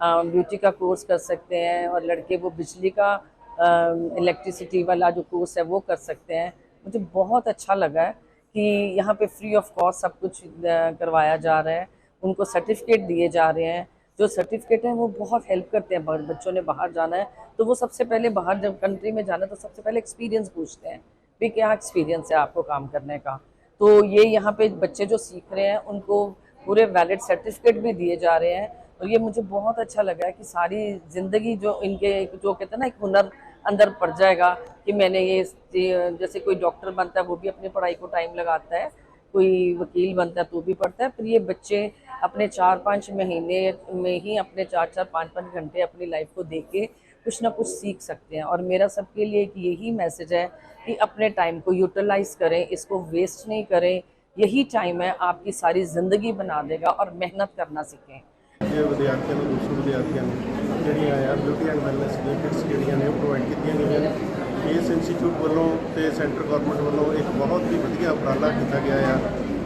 ब्यूटी का कोर्स कर सकते हैं और लड़के वो बिजली का इलेक्ट्रिसिटी वाला जो कोर्स है वो कर सकते हैं। मुझे बहुत अच्छा लगा है कि यहाँ पे फ्री ऑफ़ कॉस्ट सब कुछ करवाया जा रहा है। उनको सर्टिफिकेट दिए जा रहे हैं। जो सर्टिफिकेट हैं वो बहुत हेल्प करते हैं बच्चों ने बाहर जाना है। तो वो सबसे पहले बाहर जब कंट्री में जाना है तो सबसे पहले एक्सपीरियंस पूछते हैं भी क्या एक्सपीरियंस है आपको काम करने का? तो ये यहाँ पे बच्चे जो सीख रहे हैं, उनको पूरे वैलिड सर्टिफिकेट भी दिए जा रहे हैं। और ये मुझे बहुत अच्छा लगा है कि सारी ज़िंदगी जो इनके जो कहते हैं ना, एक हुनर अंदर पड़ जाएगा कि मैंने ये जैसे कोई डॉक्टर बनता है, वो भी अपनी पढ़ाई को टाइम लगाता है। कोई वकील बनता है तो भी पढ़ता है। फिर ये बच्चे अपने चार पाँच महीने में ही, अपने चार चार पाँच पाँच घंटे अपनी लाइफ को दे के कुछ ना कुछ सीख सकते हैं और मेरा सबके लिए एक यही मैसेज है कि अपने टाइम को यूटिलाइज करें इसको वेस्ट नहीं करें यही टाइम है आपकी सारी ज़िंदगी बना देगा और मेहनत करना सीखें ਜੇ ਵਿਦਿਆਰਥੀਆਂ ਨੂੰ ਦੂਸਰੇ ਵਿਦਿਆਰਥੀਆਂ ਨੂੰ ਜਿਹੜੀਆਂ ਆ ਬਿਊਟੀ ਐਂਡ ਵੈਲਨੈਸ ਦੀਆਂ ਕਿਟਸ ਜਿਹੜੀਆਂ ਨੇ ਉਹ ਪ੍ਰੋਵਾਈਡ ਕੀਤੀਆਂ ਗਈਆਂ ਨੇ ਇਸ ਇੰਸਟੀਚਿਊਟ ਵੱਲੋਂ ਤੇ ਸੈਂਟਰ ਗਵਰਨਮੈਂਟ ਵੱਲੋਂ ਇੱਕ ਬਹੁਤ ਹੀ ਵਧੀਆ ਉਪਰਾਲਾ ਕੀਤਾ ਗਿਆ ਆ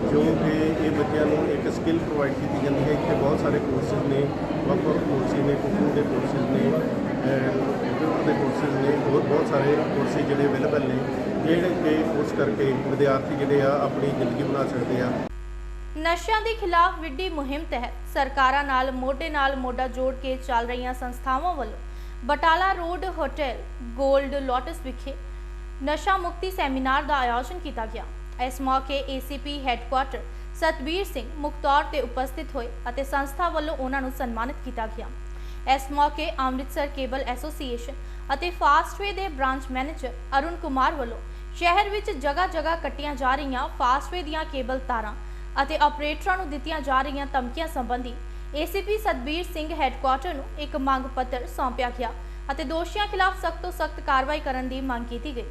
ਜੋ ਕਿ ਇਹ ਬੱਚਿਆਂ ਨੂੰ ਇੱਕ ਸਕਿੱਲ ਪ੍ਰੋਵਾਈਡ ਕੀਤੀ ਜਾਂਦੀ ਹੈ ਇੱਥੇ ਬਹੁਤ ਸਾਰੇ ਕੋਰਸਿਸ ਨੇ ਵੱਖ ਵੱਖ ਕੋਰਸਿਸ ਨੇ ਕੁਕਿੰਗ ਦੇ ਕੋਰਸਿਸ ਨੇ ਕੰਪਿਊਟਰ ਦੇ ਕੋਰਸਿਸ ਨੇ ਹੋਰ ਬਹੁਤ ਸਾਰੇ ਕੋਰਸਿਸ ਜਿਹੜੇ ਅਵੇਲੇਬਲ ਨੇ, ਜਿਹੜੇ ਕਿ ਕੋਰਸ ਕਰਕੇ ਵਿਦਿਆਰਥੀ ਜਿਹੜੇ ਆ ਆਪਣੀ ਜ਼ਿੰਦਗੀ ਬਣਾ ਸਕਦੇ ਆ। ਨਸ਼ਿਆਂ ਦੇ ਖਿਲਾਫ ਵਿੱਢੀ ਮੁਹਿੰਮ ਤਹਿਤ ਸਰਕਾਰਾਂ ਨਾਲ ਮੋਢੇ ਨਾਲ ਮੋਢਾ ਜੋੜ ਕੇ ਚੱਲ ਰਹੀਆਂ ਸੰਸਥਾਵਾਂ ਵੱਲੋਂ ਬਟਾਲਾ ਰੋਡ ਹੋਟਲ 골ਡ ਲੋਟਸ ਵਿਖੇ ਨਸ਼ਾ ਮੁਕਤੀ ਸੈਮੀਨਾਰ ਦਾ ਆਯੋਜਨ ਕੀਤਾ ਗਿਆ। ਇਸ ਮੌਕੇ ਏਸੀਪੀ ਹੈੱਡਕੁਆਟਰ ਸਤਬੀਰ ਸਿੰਘ ਮੁੱਖ ਤੌਰ ਤੇ ਉਪਸਥਿਤ ਹੋਏ ਅਤੇ ਸੰਸਥਾ ਵੱਲੋਂ ਉਹਨਾਂ ਨੂੰ ਸਨਮਾਨਿਤ ਕੀਤਾ ਗਿਆ। ਇਸ ਮੌਕੇ ਅੰਮ੍ਰਿਤਸਰ ਕੇਬਲ ਐਸੋਸੀਏਸ਼ਨ ਅਤੇ ਫਾਸਟਵੇ ਦੇ ਬ੍ਰਾਂਚ ਮੈਨੇਜਰ ਅਰੁਣ ਕੁਮਾਰ ਵੱਲੋਂ ਸ਼ਹਿਰ ਵਿੱਚ ਜਗ੍ਹਾ ਜਗ੍ਹਾ ਕੱਟੀਆਂ ਜਾ ਰਹੀਆਂ ਫਾਸਟਵੇ ਦੀਆਂ ਕੇਬਲ ਤਾਰਾਂ ਅਤੇ ਆਪਰੇਟਰਾਂ ਨੂੰ ਦਿੱਤੀਆਂ ਜਾ ਰਹੀਆਂ ਧਮਕੀਆਂ ਸੰਬੰਧੀ ਏਸੀਪੀ ਸਤਬੀਰ ਸਿੰਘ ਹੈੱਡਕੁਆਟਰ ਨੂੰ ਇੱਕ ਮੰਗ ਪੱਤਰ ਸੌਂਪਿਆ ਗਿਆ ਅਤੇ ਦੋਸ਼ੀਆਂ ਖਿਲਾਫ ਸਖਤ ਤੋਂ ਸਖਤ ਕਾਰਵਾਈ ਕਰਨ ਦੀ ਮੰਗ ਕੀਤੀ ਗਈ।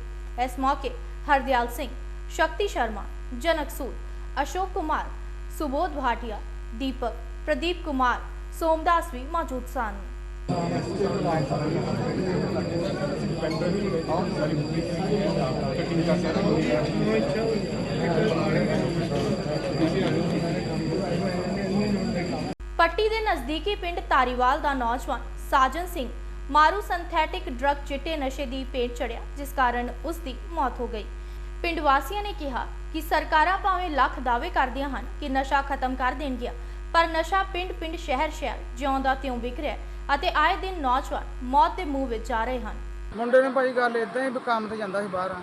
ਇਸ ਮੌਕੇ ਹਰਦਿਆਲ ਸਿੰਘ, ਸ਼ਕਤੀ ਸ਼ਰਮਾ, ਜਨਕ ਸੂਦ, ਅਸ਼ੋਕ ਕੁਮਾਰ, ਸੁਬੋਧ ਭਾਟੀਆ, ਦੀਪਕ, ਪ੍ਰਦੀਪ ਕੁਮਾਰ ਸੋਮਦਾਸ ਵੀ ਮੌਜੂਦ ਸਨ ਪੱਟੀ ਦੇ ਨਜ਼ਦੀਕੀ ਪਿੰਡ ਤਾਰੀਵਾਲ ਦਾ ਨੌਜਵਾਨ ਸਾਜਨ ਸਿੰਘ ਮਾਰੂ ਸਿੰਥੈਟਿਕ ਡਰੱਗ ਚਿੱਟੇ ਨਸ਼ੇ ਦੀ ਪੇਟ ਚੜਿਆ ਜਿਸ ਕਾਰਨ ਉਸ ਦੀ ਮੌਤ ਹੋ ਗਈ ਪਿੰਡ ਵਾਸੀਆਂ ਨੇ ਕਿਹਾ ਕਿ ਸਰਕਾਰਾਂ ਭਾਵੇਂ ਲੱਖ ਦਾਅਵੇ ਕਰਦੀਆਂ ਹਨ ਕਿ ਨਸ਼ਾ ਖਤਮ ਕਰ ਦੇਣਗੀਆਂ ਪਰ ਨਸ਼ਾ ਪਿੰਡ-ਪਿੰਡ ਸ਼ਹਿਰ-ਸ਼ਹਿਰ ਜਿਉਂ ਦਾ ਤਿਉਂ ਵਿਕ ਰਿਹਾ ਹੈ ਅਤੇ ਆਏ ਦਿਨ ਨੌਜਵਾਨ ਮੌਤ ਦੇ ਮੂੰਹ ਵਿੱਚ ਜਾ ਰਹੇ ਹਨ। ਮੁੰਡੇ ਨੇ ਭਾਈ ਗੱਲ ਇਦਾਂ ਹੀ ਵੀ ਕੰਮ ਤੇ ਜਾਂਦਾ ਸੀ ਬਾਹਰ ਆ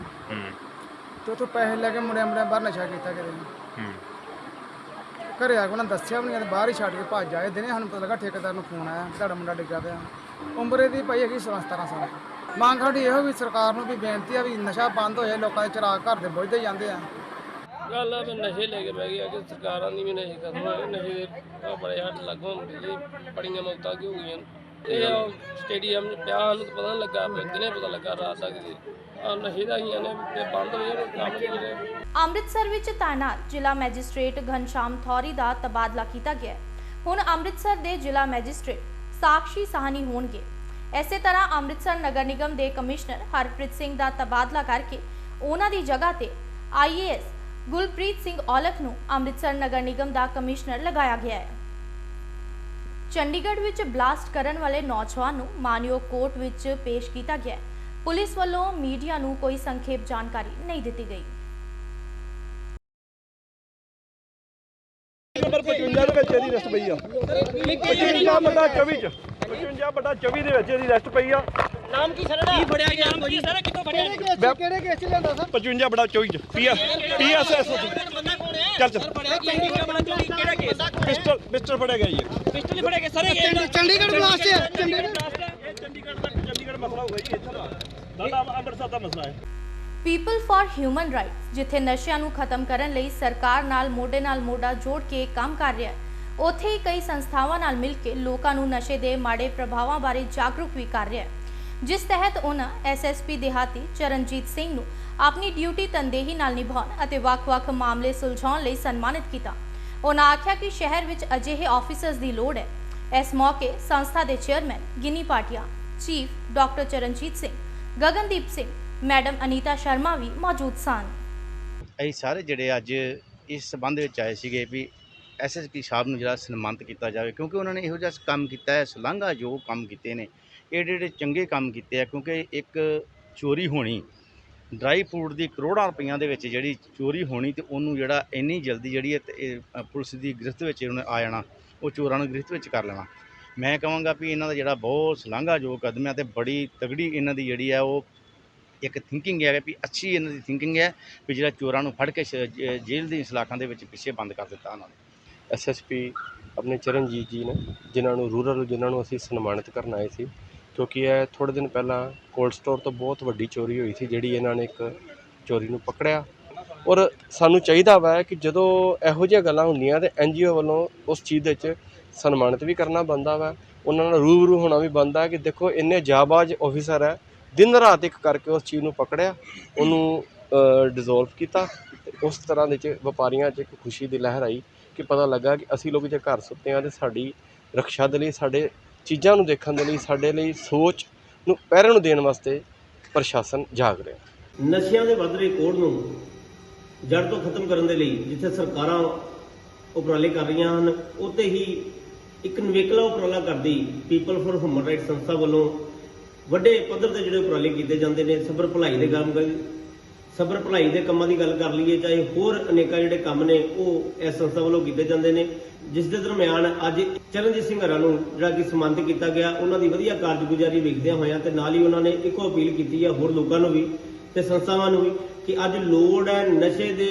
ਤੇ ਉੱਥੋਂ ਪੈਸੇ ਲੈ ਕੇ ਮੁੰਡਿਆਂ ਮੁੰਡਿਆਂ ਬਾਹਰ ਨਸ਼ਾ ਕੀਤਾ ਨੇ ਘਰੇ ਆ ਕੇ ਉਹਨਾਂ ਦੱਸਿਆ ਵੀ ਨਹੀਂ ਤੇ ਬਾਹਰ ਹੀ ਛੱਡ ਕੇ ਭੱਜ ਆਏ। ਦਿਨੇ ਸਾਨੂੰ ਪਤਾ ਲੱਗਾ ਠੇਕੇਦਾਰ ਨੂੰ ਫੋਨ ਆਇਆ ਤੁਹਾਡਾ ਮੁੰਡਾ ਡਿੱਗਾ ਪਿਆ। ਉਮਰ ਇਹਦੀ ਭਾਈ ਹੈਗੀ 16 17 ਸਾਲ। ਮੰਗ ਸਾਡੀ ਇਹੋ ਵੀ ਸਰਕਾਰ ਨੂੰ ਵੀ ਬੇਨਤੀ ਆ ਵੀ ਨਸ਼ਾ ਬੰਦ ਹੋ ਜਾਏ ਲੋਕਾਂ ਦੇ ਚਿਰਾਗ ਘਰ ਦੇ ਬੁੱਝਦੇ ਜਾਂਦੇ ਆ। ਗੱਲ ਆ ਵੀ ਨਸ਼ੇ ਲੈ ਕੇ ਬਹਿ ਗਿਆ ਕਿ ਸਰਕਾਰਾਂ ਦੀ ਵੀ ਨਸ਼ੇ ਖਤਮ ਹੋਏ, ਨਸ਼ੇ ਦੇ ਆਹ ਬੜੇ ਹੱਟ ਲੱਗੋਂ ਜੀ ਬੜੀਆਂ ਮੌਤਾਂ ਕੀ ਹੋ ਇਹ ਆ ਸਟੇਡੀਅਮ 'ਚ ਪਿਆ, ਸਾਨੂੰ ਪਤਾ ਨਹੀਂ ਲੱਗਾ ਵੀ ਦਿਨੇ ਪਤਾ ਲੱਗਾ, ਰਾਤ ਤੱਕ ਜੀ ਆ ਨਸ਼ੇ ਦਾ ਹੀ ਨੇ ਤੇ ਬੰਦ ਹੋ ਜਾਏ ਕੰਮ ਨਹੀਂ ਕਰੇ ਅੰਮ੍ਰਿਤਸਰ ਵਿੱਚ ਤਾਇਨਾਤ ਜ਼ਿਲ੍ਹਾ ਮੈਜਿਸਟ੍ਰੇਟ ਘਨਸ਼ਾਮ ਥੌਰੀ ਦਾ ਤਬਾਦਲਾ ਕੀਤਾ ਗਿਆ। ਹੈ ਹੁਣ ਅੰਮ੍ਰਿਤਸਰ ਦੇ ਜ਼ਿਲ੍ਹਾ ਮੈਜਿਸਟ੍ਰੇਟ ਸਾਕਸ਼ੀ ਸਾਹਨੀ ਹੋਣਗੇ। ਇਸੇ ਤਰ੍ਹਾਂ ਅੰਮ੍ਰਿਤਸਰ ਨਗਰ ਨਿਗਮ ਦੇ ਕਮਿਸ਼ਨਰ ਹਰਪ੍ਰੀਤ ਸਿੰਘ ਦਾ ਤਬਾਦਲਾ ਕਰਕੇ ਉਹਨਾਂ ਦੀ ਜਗ੍ਹਾ ਤੇ ਆਈਏਐਸ ਗੁਲਪ੍ਰੀਤ ਸਿੰਘ ਔਲਖ ਨੂੰ ਅੰਮ੍ਰਿਤਸਰ ਨਗਰ ਨਿਗਮ ਦਾ ਕਮਿਸ਼ਨਰ ਲਗਾਇਆ ਗਿਆ ਹੈ। ਚੰਡੀਗੜ੍ਹ ਵਿੱਚ ਬਲਾਸਟ ਕਰਨ ਵਾਲੇ ਨੌਜਵਾਨ ਨੂੰ ਮਾਨਯੋਗ ਕੋਰਟ ਵਿੱਚ ਪੇਸ਼ ਕੀਤਾ ਗਿਆ ਹੈ। ਪੁਲਿਸ ਵੱਲੋਂ ਮੀਡੀਆ ਨੂੰ ਕੋਈ ਸੰਖੇਪ ਜਾਣਕਾਰੀ ਨਹੀਂ ਦਿੱਤੀ ਗਈ। ਨੰਬਰ 55 ਦੇ ਵਿੱਚ ਇਹਦੀ ਰੈਸਟ ਪਈ ਆ। 55 ਬਟਾ 24 ਚ 55 ਬਟਾ 24 ਦੇ ਵਿੱਚ ਇਹਦੀ ਰੈਸਟ ਪਈ ਆ। ਨਾਮ ਕੀ ਸਰ ਕੀ ਫੜਿਆ ਸਰ ਕਿੱਥੋਂ ਫੜਿਆ ਕਿਹੜੇ ਕੇਸ ਚ ਲਿਆਂਦਾ ਸਰ? 55 ਬਟਾ 24 ਚ ਪੀ ਪੀਐਸਐਸ ਚੱਲ ਚੱਲ। ਕਿਹੜਾ ਕੇਸ? ਪਿਸਟਲ ਪਿਸਟਲ ਫੜਿਆ ਗਿਆ ਜੀ। ਪਿਸਟਲ ਹੀ ਫੜਿਆ ਗਿਆ ਸਰ ਚੰਡੀਗੜ੍ਹ ਬਲਾਸਟ ਹੈ। ਚੰਡੀਗੜ੍ਹ ਚੰਡੀਗੜ੍ਹ ਦਾ ਚੰਡੀਗੜ੍ਹ ਮਸਲਾ ਹੋਊਗਾ ਜੀ ਇੱਥੇ ਦਾ। ਦਾਦਾ ਅੰਮ੍ਰਿਤਸਰ ਦਾ ਮਸਲਾ ਹੈ। ਪੀਪਲ ਫਾਰ ਹਿਊਮਨ ਰਾਈਟਸ ਜਿੱਥੇ ਨਸ਼ਿਆਂ ਨੂੰ ਖਤਮ ਕਰਨ ਲਈ ਸਰਕਾਰ ਨਾਲ ਮੋਢੇ ਨਾਲ ਮੋਢਾ ਜੋੜ ਕੇ ਕੰਮ ਕਰ ਰਿਹਾ ਹੈ। ਉੱਥੇ ਹੀ ਕਈ ਸੰਸਥਾਵਾਂ ਨਾਲ ਮਿਲ ਕੇ ਲੋਕਾਂ ਨੂੰ ਨਸ਼ੇ ਦੇ ਮਾੜੇ ਪ੍ਰਭਾਵਾਂ ਬਾਰੇ ਜਾਗਰੂਕ ਵੀ ਕਰ ਰਿਹਾ ਹੈ। ਜਿਸ ਤਹਿਤ ਉਹਨਾਂ ਐਸਐਸਪੀ ਦਿਹਾਤੀ ਚਰਨਜੀਤ ਸਿੰਘ ਨੂੰ ਆਪਣੀ ਡਿਊਟੀ ਤਨਦੇਹੀ ਨਾਲ ਨਿਭਾਉਣ ਅਤੇ ਵੱਖ-ਵੱਖ ਮਾਮਲੇ ਸੁਲਝਾਉਣ ਲਈ ਸਨਮਾਨਿਤ ਕੀਤਾ। ਉਹਨਾਂ ਆਖਿਆ ਕਿ ਸ਼ਹਿਰ ਵਿੱਚ ਅਜਿਹੇ ਆਫੀਸਰਸ ਦੀ ਲੋੜ ਹੈ। ਇਸ ਮੌਕੇ ਸੰਸਥਾ ਦੇ chairman Ginni Patia chief doctor Charanjit Singh, Gagandeep Singh, madam Anita Sharma ਵੀ ਮੌਜੂਦ ਸਨ। ਅਸੀਂ ਸਾਰੇ ਜਿਹੜੇ ਅੱਜ ਇਸ ਸਬੰਧ ਵਿੱਚ ਆਏ ਸੀਗੇ ਵੀ ਐਸਐਸਪੀ ਸਾਹਿਬ ਨੂੰ ਜਿਹੜਾ ਸਨਮਾਨਿਤ ਕੀਤਾ ਜਾਵੇ, ਕਿਉਂਕਿ ਉਹਨਾਂ ਨੇ ਇਹੋ ਜਿਹਾ ਕੰਮ ਕੀਤਾ ਹੈ, ਸ਼ਲਾਘਾਯੋਗ ਕੰਮ ਕੀਤੇ ਨੇ। ਇਹ ਜਿਹੜੇ ਚੰਗੇ ਕੰਮ ਕੀਤੇ ਆ, ਕਿਉਂਕਿ ਇੱਕ ਚੋਰੀ ਹੋਣੀ ਡਰਾਈ ਫਰੂਟ ਦੀ ਕਰੋੜਾਂ ਰੁਪਈਆਂ ਦੇ ਵਿੱਚ ਜਿਹੜੀ ਚੋਰੀ ਹੋਣੀ ਤੇ ਉਹਨੂੰ ਜਿਹੜਾ ਇੰਨੀ ਜਲਦੀ ਜਿਹੜੀ ਹੈ ਪੁਲਿਸ ਦੀ ਗ੍ਰਿਫਤ ਵਿੱਚ ਉਹਨੇ ਆ ਜਾਣਾ, ਉਹ ਚੋਰਾਂ ਨੂੰ ਗ੍ਰਿਫਤ ਵਿੱਚ ਕਰ ਲੈਣਾ। ਮੈਂ ਕਹਾਂਗਾ ਵੀ ਇਹਨਾਂ ਦਾ ਜਿਹੜਾ ਬਹੁਤ ਸ਼ਲਾਘਾਯੋਗ ਕਦਮ ਹੈ ਤੇ ਬੜੀ ਤਗੜੀ ਇਹਨਾਂ ਦੀ ਜਿਹੜੀ ਹੈ ਉਹ ਇੱਕ ਥਿੰਕਿੰਗ ਹੈ ਵੀ ਅੱਛੀ ਇਹਨਾਂ ਦੀ ਥਿੰਕਿੰਗ ਹੈ ਵੀ ਜਿਹੜਾ ਚੋਰਾਂ ਨੂੰ ਫੜ ਕੇ ਜੇਲ੍ਹ ਦੀ ਸਲਾਖਾਂ ਦੇ ਵਿੱਚ ਪਿੱਛੇ ਬੰਦ ਕਰ ਦਿੱਤਾ ਉਹਨਾਂ ਨੇ। ਐਸਐਸਪੀ ਆਪਣੇ ਚਰਨਜੀਤ ਜੀ ਨੇ, ਜਿਨ੍ਹਾਂ ਨੂੰ ਰੂਰਲ ਜਿਨ੍ਹਾਂ ਨੂੰ ਅਸੀਂ ਸਨਮਾਨਿਤ ਕਰਨ ਆਏ ਸੀ ਕਿਉਂਕਿ ਇਹ ਥੋੜ੍ਹੇ ਦਿਨ ਪਹਿਲਾਂ ਕੋਲਡ ਸਟੋਰ ਤੋਂ ਬਹੁਤ ਵੱਡੀ ਚੋਰੀ ਹੋਈ ਸੀ, ਜਿਹੜੀ ਇਹਨਾਂ ਨੇ ਇੱਕ ਚੋਰੀ ਨੂੰ ਪਕੜਿਆ। ਔਰ ਸਾਨੂੰ ਚਾਹੀਦਾ ਵਾ ਕਿ ਜਦੋਂ ਇਹੋ ਜਿਹੀਆਂ ਗੱਲਾਂ ਹੁੰਦੀਆਂ ਤੇ ਓ ਵੱਲੋਂ ਉਸ ਚੀਜ਼ ਦੇ ਵਿੱਚ ਸਨਮਾਨਿਤ ਵੀ ਕਰਨਾ ਬਣਦਾ ਵਾ। ਉਹਨਾਂ ਨਾਲ ਰੂਬਰੂ ਹੋਣਾ ਵੀ ਬਣਦਾ ਕਿ ਦੇਖੋ, ਇੰਨੇ ਜਾਬਾਜ਼ ਆਫੀਸਰ ਹੈ, ਦਿਨ ਰਾਤ ਇੱਕ ਕਰਕੇ ਉਸ ਚੀਜ਼ ਨੂੰ ਪਕੜਿਆ, ਉਹਨੂੰ ਡਿਸੋਲਵ ਕੀਤਾ ਤੇ ਉਸ ਤਰ੍ਹਾਂ ਦੇ ਚ ਵਪਾਰੀਆਂ 'ਚ ਇੱਕ ਖੁਸ਼ੀ ਦੀ ਲਹਿਰ ਆਈ ਕਿ ਪਤਾ ਲੱਗਾ ਕਿ ਅਸੀਂ ਲੋਕ ਜੇ ਘਰ ਸੁੱਤੇ ਹਾਂ ਤੇ ਸਾਡੀ ਰੱਖਿਆ ਦੇ ਲਈ ਸਾਡੇ ਚੀਜ਼ਾਂ ਨੂੰ ਦੇਖਣ ਦੇ ਲਈ ਸਾਡੇ ਲਈ ਸੋਚ ਨੂੰ ਪਹਿਰੇ ਨੂੰ ਦੇਣ ਵਾਸਤੇ ਪ੍ਰਸ਼ਾਸਨ ਜਾਗ ਰਿਹਾ। ਨਸ਼ਿਆਂ ਦੇ ਵੱਧ ਰਹੇ ਕੋੜ ਨੂੰ ਜੜ ਤੋਂ ਖਤਮ ਕਰਨ ਦੇ ਲਈ ਜਿੱਥੇ ਸਰਕਾਰਾਂ ਉਪਰਾਲੇ ਕਰ ਰਹੀਆਂ ਹਨ, ਉੱਥੇ ਹੀ ਇੱਕ ਨਿਵੇਕਲਾ ਉਪਰਾਲਾ ਕਰਦੀ ਪੀਪਲ ਫॉर ਹਿਊਮਨ ਰਾਈਟ ਸੰਸਥਾ ਵੱਲੋਂ ਵੱਡੇ ਪੱਧਰ ਤੇ ਜਿਹੜੇ ਉਪਰਾਲੇ ਕੀਤੇ ਜਾਂਦੇ ਨੇ, ਸਬਰ ਭਲਾਈ ਦੇ ਕੰਮ ਕਰ ਸਬਰ ਭਲਾਈ ਦੇ ਕੰਮਾਂ ਦੀ ਗੱਲ ਕਰ ਲਈਏ, ਚਾਹੇ ਹੋਰ ਅਨੇਕਾਂ ਜਿਹੜੇ ਕੰਮ ਨੇ, ਉਹ ਇਸ ਸੰਸਥਾ ਵੱਲੋਂ ਕੀਤੇ ਜਾਂਦੇ ਨੇ। ਜਿਸ ਦੇ ਦਰਮਿਆਨ ਅੱਜ ਚਰਨਜੀਤ ਸਿੰਘ ਹਰਾ ਨੂੰ ਜਿਹੜਾ ਕਿ ਸਨਮਾਨਿਤ ਕੀਤਾ ਗਿਆ, ਉਹਨਾਂ ਦੀ ਵਧੀਆ ਕਾਰਜਗੁਜ਼ਾਰੀ ਵੇਖਦਿਆਂ ਹੋਇਆਂ ਤੇ ਨਾਲ ਹੀ ਉਹਨਾਂ ਨੇ ਇੱਕੋ ਅਪੀਲ ਕੀਤੀ ਹੈ ਹੋਰ ਲੋਕਾਂ ਨੂੰ ਵੀ ਤੇ ਸੰਸਥਾਵਾਂ ਨੂੰ ਵੀ, ਕਿ ਅੱਜ ਲੋੜ ਹੈ ਨਸ਼ੇ ਦੇ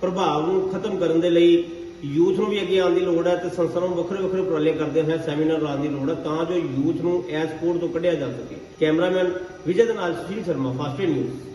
ਪ੍ਰਭਾਵ ਨੂੰ ਖਤਮ ਕਰਨ ਦੇ ਲਈ ਯੂਥ ਨੂੰ ਵੀ ਅੱਗੇ ਆਉਣ ਦੀ ਲੋੜ ਹੈ ਤੇ ਸੰਸਥਾਵਾਂ ਨੂੰ ਵੱਖਰੇ ਵੱਖਰੇ ਉਪਰਾਲੇ ਕਰਦੇ ਹੋਏ ਸੈਮੀਨਾਰ ਲਾਉਣ ਦੀ ਲੋੜ ਹੈ ਤਾਂ ਜੋ ਯੂਥ ਨੂੰ ਐਸ ਕੋਡ ਤੋਂ ਕੱਢਿਆ ਜਾ ਸਕੇ। ਕੈਮਰਾਮੈਨ ਵਿਜੇ ਦੇ ਨਾਲ Sushil Sharma Fastway news.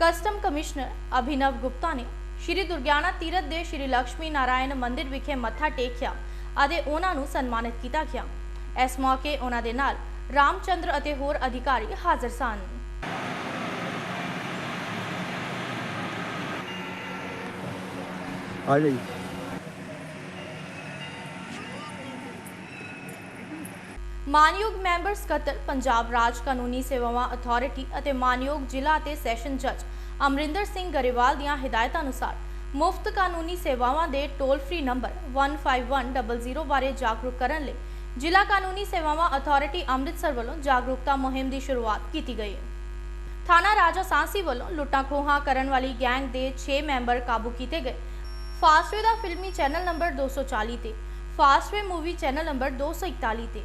Custom commissioner Abhinav Gupta ਨੇ ਸ਼੍ਰੀ ਦੁਰਗਿਆਨਾ ਤੀਰਥ ਦੇ ਸ਼੍ਰੀ ਲక్ష్ਮੀ ਨਾਰਾਇਣ ਮੰਦਿਰ ਵਿਖੇ ਮੱਥਾ ਟੇਕਿਆ ਅਤੇ ਉਹਨਾਂ ਨੂੰ ਸਨਮਾਨਿਤ ਕੀਤਾ ਗਿਆ। ਇਸ ਮੌਕੇ ਉਹਨਾਂ ਦੇ ਨਾਲ ਰਾਮਚੰਦਰ ਅਤੇ ਹੋਰ ਅਧਿਕਾਰੀ ਹਾਜ਼ਰ ਸਨ। ਆ ਜਾਈ ਮਾਨਯੋਗ ਮੈਂਬਰ ਸਕੱਤਰ, ਪੰਜਾਬ ਰਾਜ ਕਾਨੂੰਨੀ ਸੇਵਾਵਾਂ ਅਥਾਰਟੀ ਅਤੇ ਮਾਨਯੋਗ ਜ਼ਿਲ੍ਹਾ ਅਤੇ ਸੈਸ਼ਨ ਜੱਜ ਅਮਰਿੰਦਰ ਸਿੰਘ ਗਰੇਵਾਲ ਦੀਆਂ ਹਦਾਇਤਾਂ ਅਨੁਸਾਰ ਮੁਫਤ ਕਾਨੂੰਨੀ ਸੇਵਾਵਾਂ ਦੇ ਟੋਲ ਫ੍ਰੀ ਨੰਬਰ 15100 ਬਾਰੇ ਜਾਗਰੂਕ ਕਰਨ ਲਈ ਜ਼ਿਲ੍ਹਾ ਕਾਨੂੰਨੀ ਸੇਵਾਵਾਂ ਅਥਾਰਟੀ ਅੰਮ੍ਰਿਤਸਰ ਵੱਲੋਂ ਜਾਗਰੂਕਤਾ ਮੁਹਿੰਮ ਦੀ ਸ਼ੁਰੂਆਤ ਕੀਤੀ ਗਈ ਹੈ। ਥਾਣਾ ਰਾਜਾ ਸਾਂਸੀ ਵੱਲੋਂ ਲੁੱਟਾਂ ਖੋਹਾਂ ਕਰਨ ਵਾਲੀ ਗੈਂਗ ਦੇ 6 ਮੈਂਬਰ ਕਾਬੂ ਕੀਤੇ ਗਏ। ਫਾਸਟਵੇ ਦਾ ਫਿਲਮੀ ਚੈਨਲ ਨੰਬਰ 240 ਤੇ, ਫਾਸਟਵੇ ਮੂਵੀ ਚੈਨਲ ਨੰਬਰ 241 ਤੇ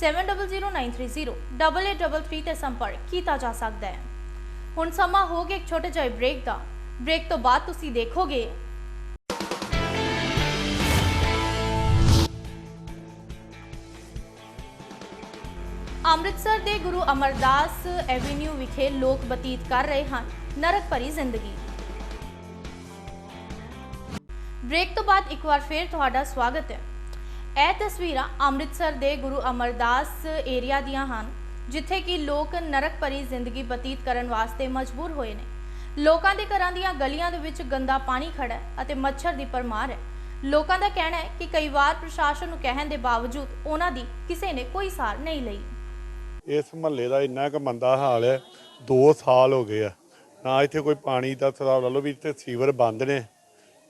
7009308833 ਤੇ ਸੰਪਰਕ ਕੀਤਾ ਜਾ ਸਕਦਾ ਹੈ। ਹੁਣ ਸਮਾਂ ਹੋ ਗਿਆ ਇੱਕ ਛੋਟੇ ਜਿਹੇ ਬ੍ਰੇਕ ਦਾ। ਬ੍ਰੇਕ ਤੋਂ ਬਾਅਦ ਤੁਸੀਂ ਦੇਖੋਗੇ। ਅੰਮ੍ਰਿਤਸਰ ਦੇ ਗੁਰੂ ਅਮਰਦਾਸ ਐਵੇਨਿਊ ਵਿਖੇ ਲੋਕ ਬਤੀਤ ਕਰ ਰਹੇ ਹਨ। ਨਰਕ ਭਰੀ ਜ਼ਿੰਦਗੀ। ਬ੍ਰੇਕ ਤੋਂ ਬਾਅਦ ਇੱਕ ਵਾਰ ਫੇਰ ਤੁਹਾਡਾ ਸਵਾਗਤ ਹੈ। ਇਹ ਤਸਵੀਰਾਂ ਅੰਮ੍ਰਿਤਸਰ ਦੇ ਗੁਰੂ ਅਮਰਦਾਸ ਏਰੀਆ ਦੀਆਂ ਹਨ, ਜਿੱਥੇ ਕਿ ਲੋਕ ਨਰਕ ਭਰੀ ਜ਼ਿੰਦਗੀ ਬਤੀਤ ਕਰਨ ਵਾਸਤੇ ਮਜਬੂਰ ਹੋਏ ਨੇ। ਲੋਕਾਂ ਦੇ ਘਰਾਂ ਦੀਆਂ ਗਲੀਆਂ ਦੇ ਵਿੱਚ ਗੰਦਾ ਪਾਣੀ ਖੜਾ ਹੈ ਅਤੇ ਮੱਛਰ ਦੀ ਪਰਮਾਰ ਹੈ। ਲੋਕਾਂ ਦਾ ਕਹਿਣਾ ਹੈ ਕਿ ਕਈ ਵਾਰ ਪ੍ਰਸ਼ਾਸਨ ਨੂੰ ਕਹਿਣ ਦੇ ਬਾਵਜੂਦ ਉਹਨਾਂ ਦੀ ਕਿਸੇ ਨੇ ਕੋਈ ਸਾਰ ਨਹੀਂ ਲਈ। ਇਸ ਮਹੱਲੇ ਦਾ ਇੰਨਾ ਕੁ ਮੰਦਾ ਹਾਲ ਹੈ 2 ਸਾਲ ਹੋ ਗਏ ਆ। ਨਾ ਇੱਥੇ ਕੋਈ ਪਾਣੀ ਦਾ ਹਿਸਾਬ ਲਾ ਲਓ ਵੀ ਇੱਥੇ ਸੀਵਰ ਬੰਦ ਨੇ।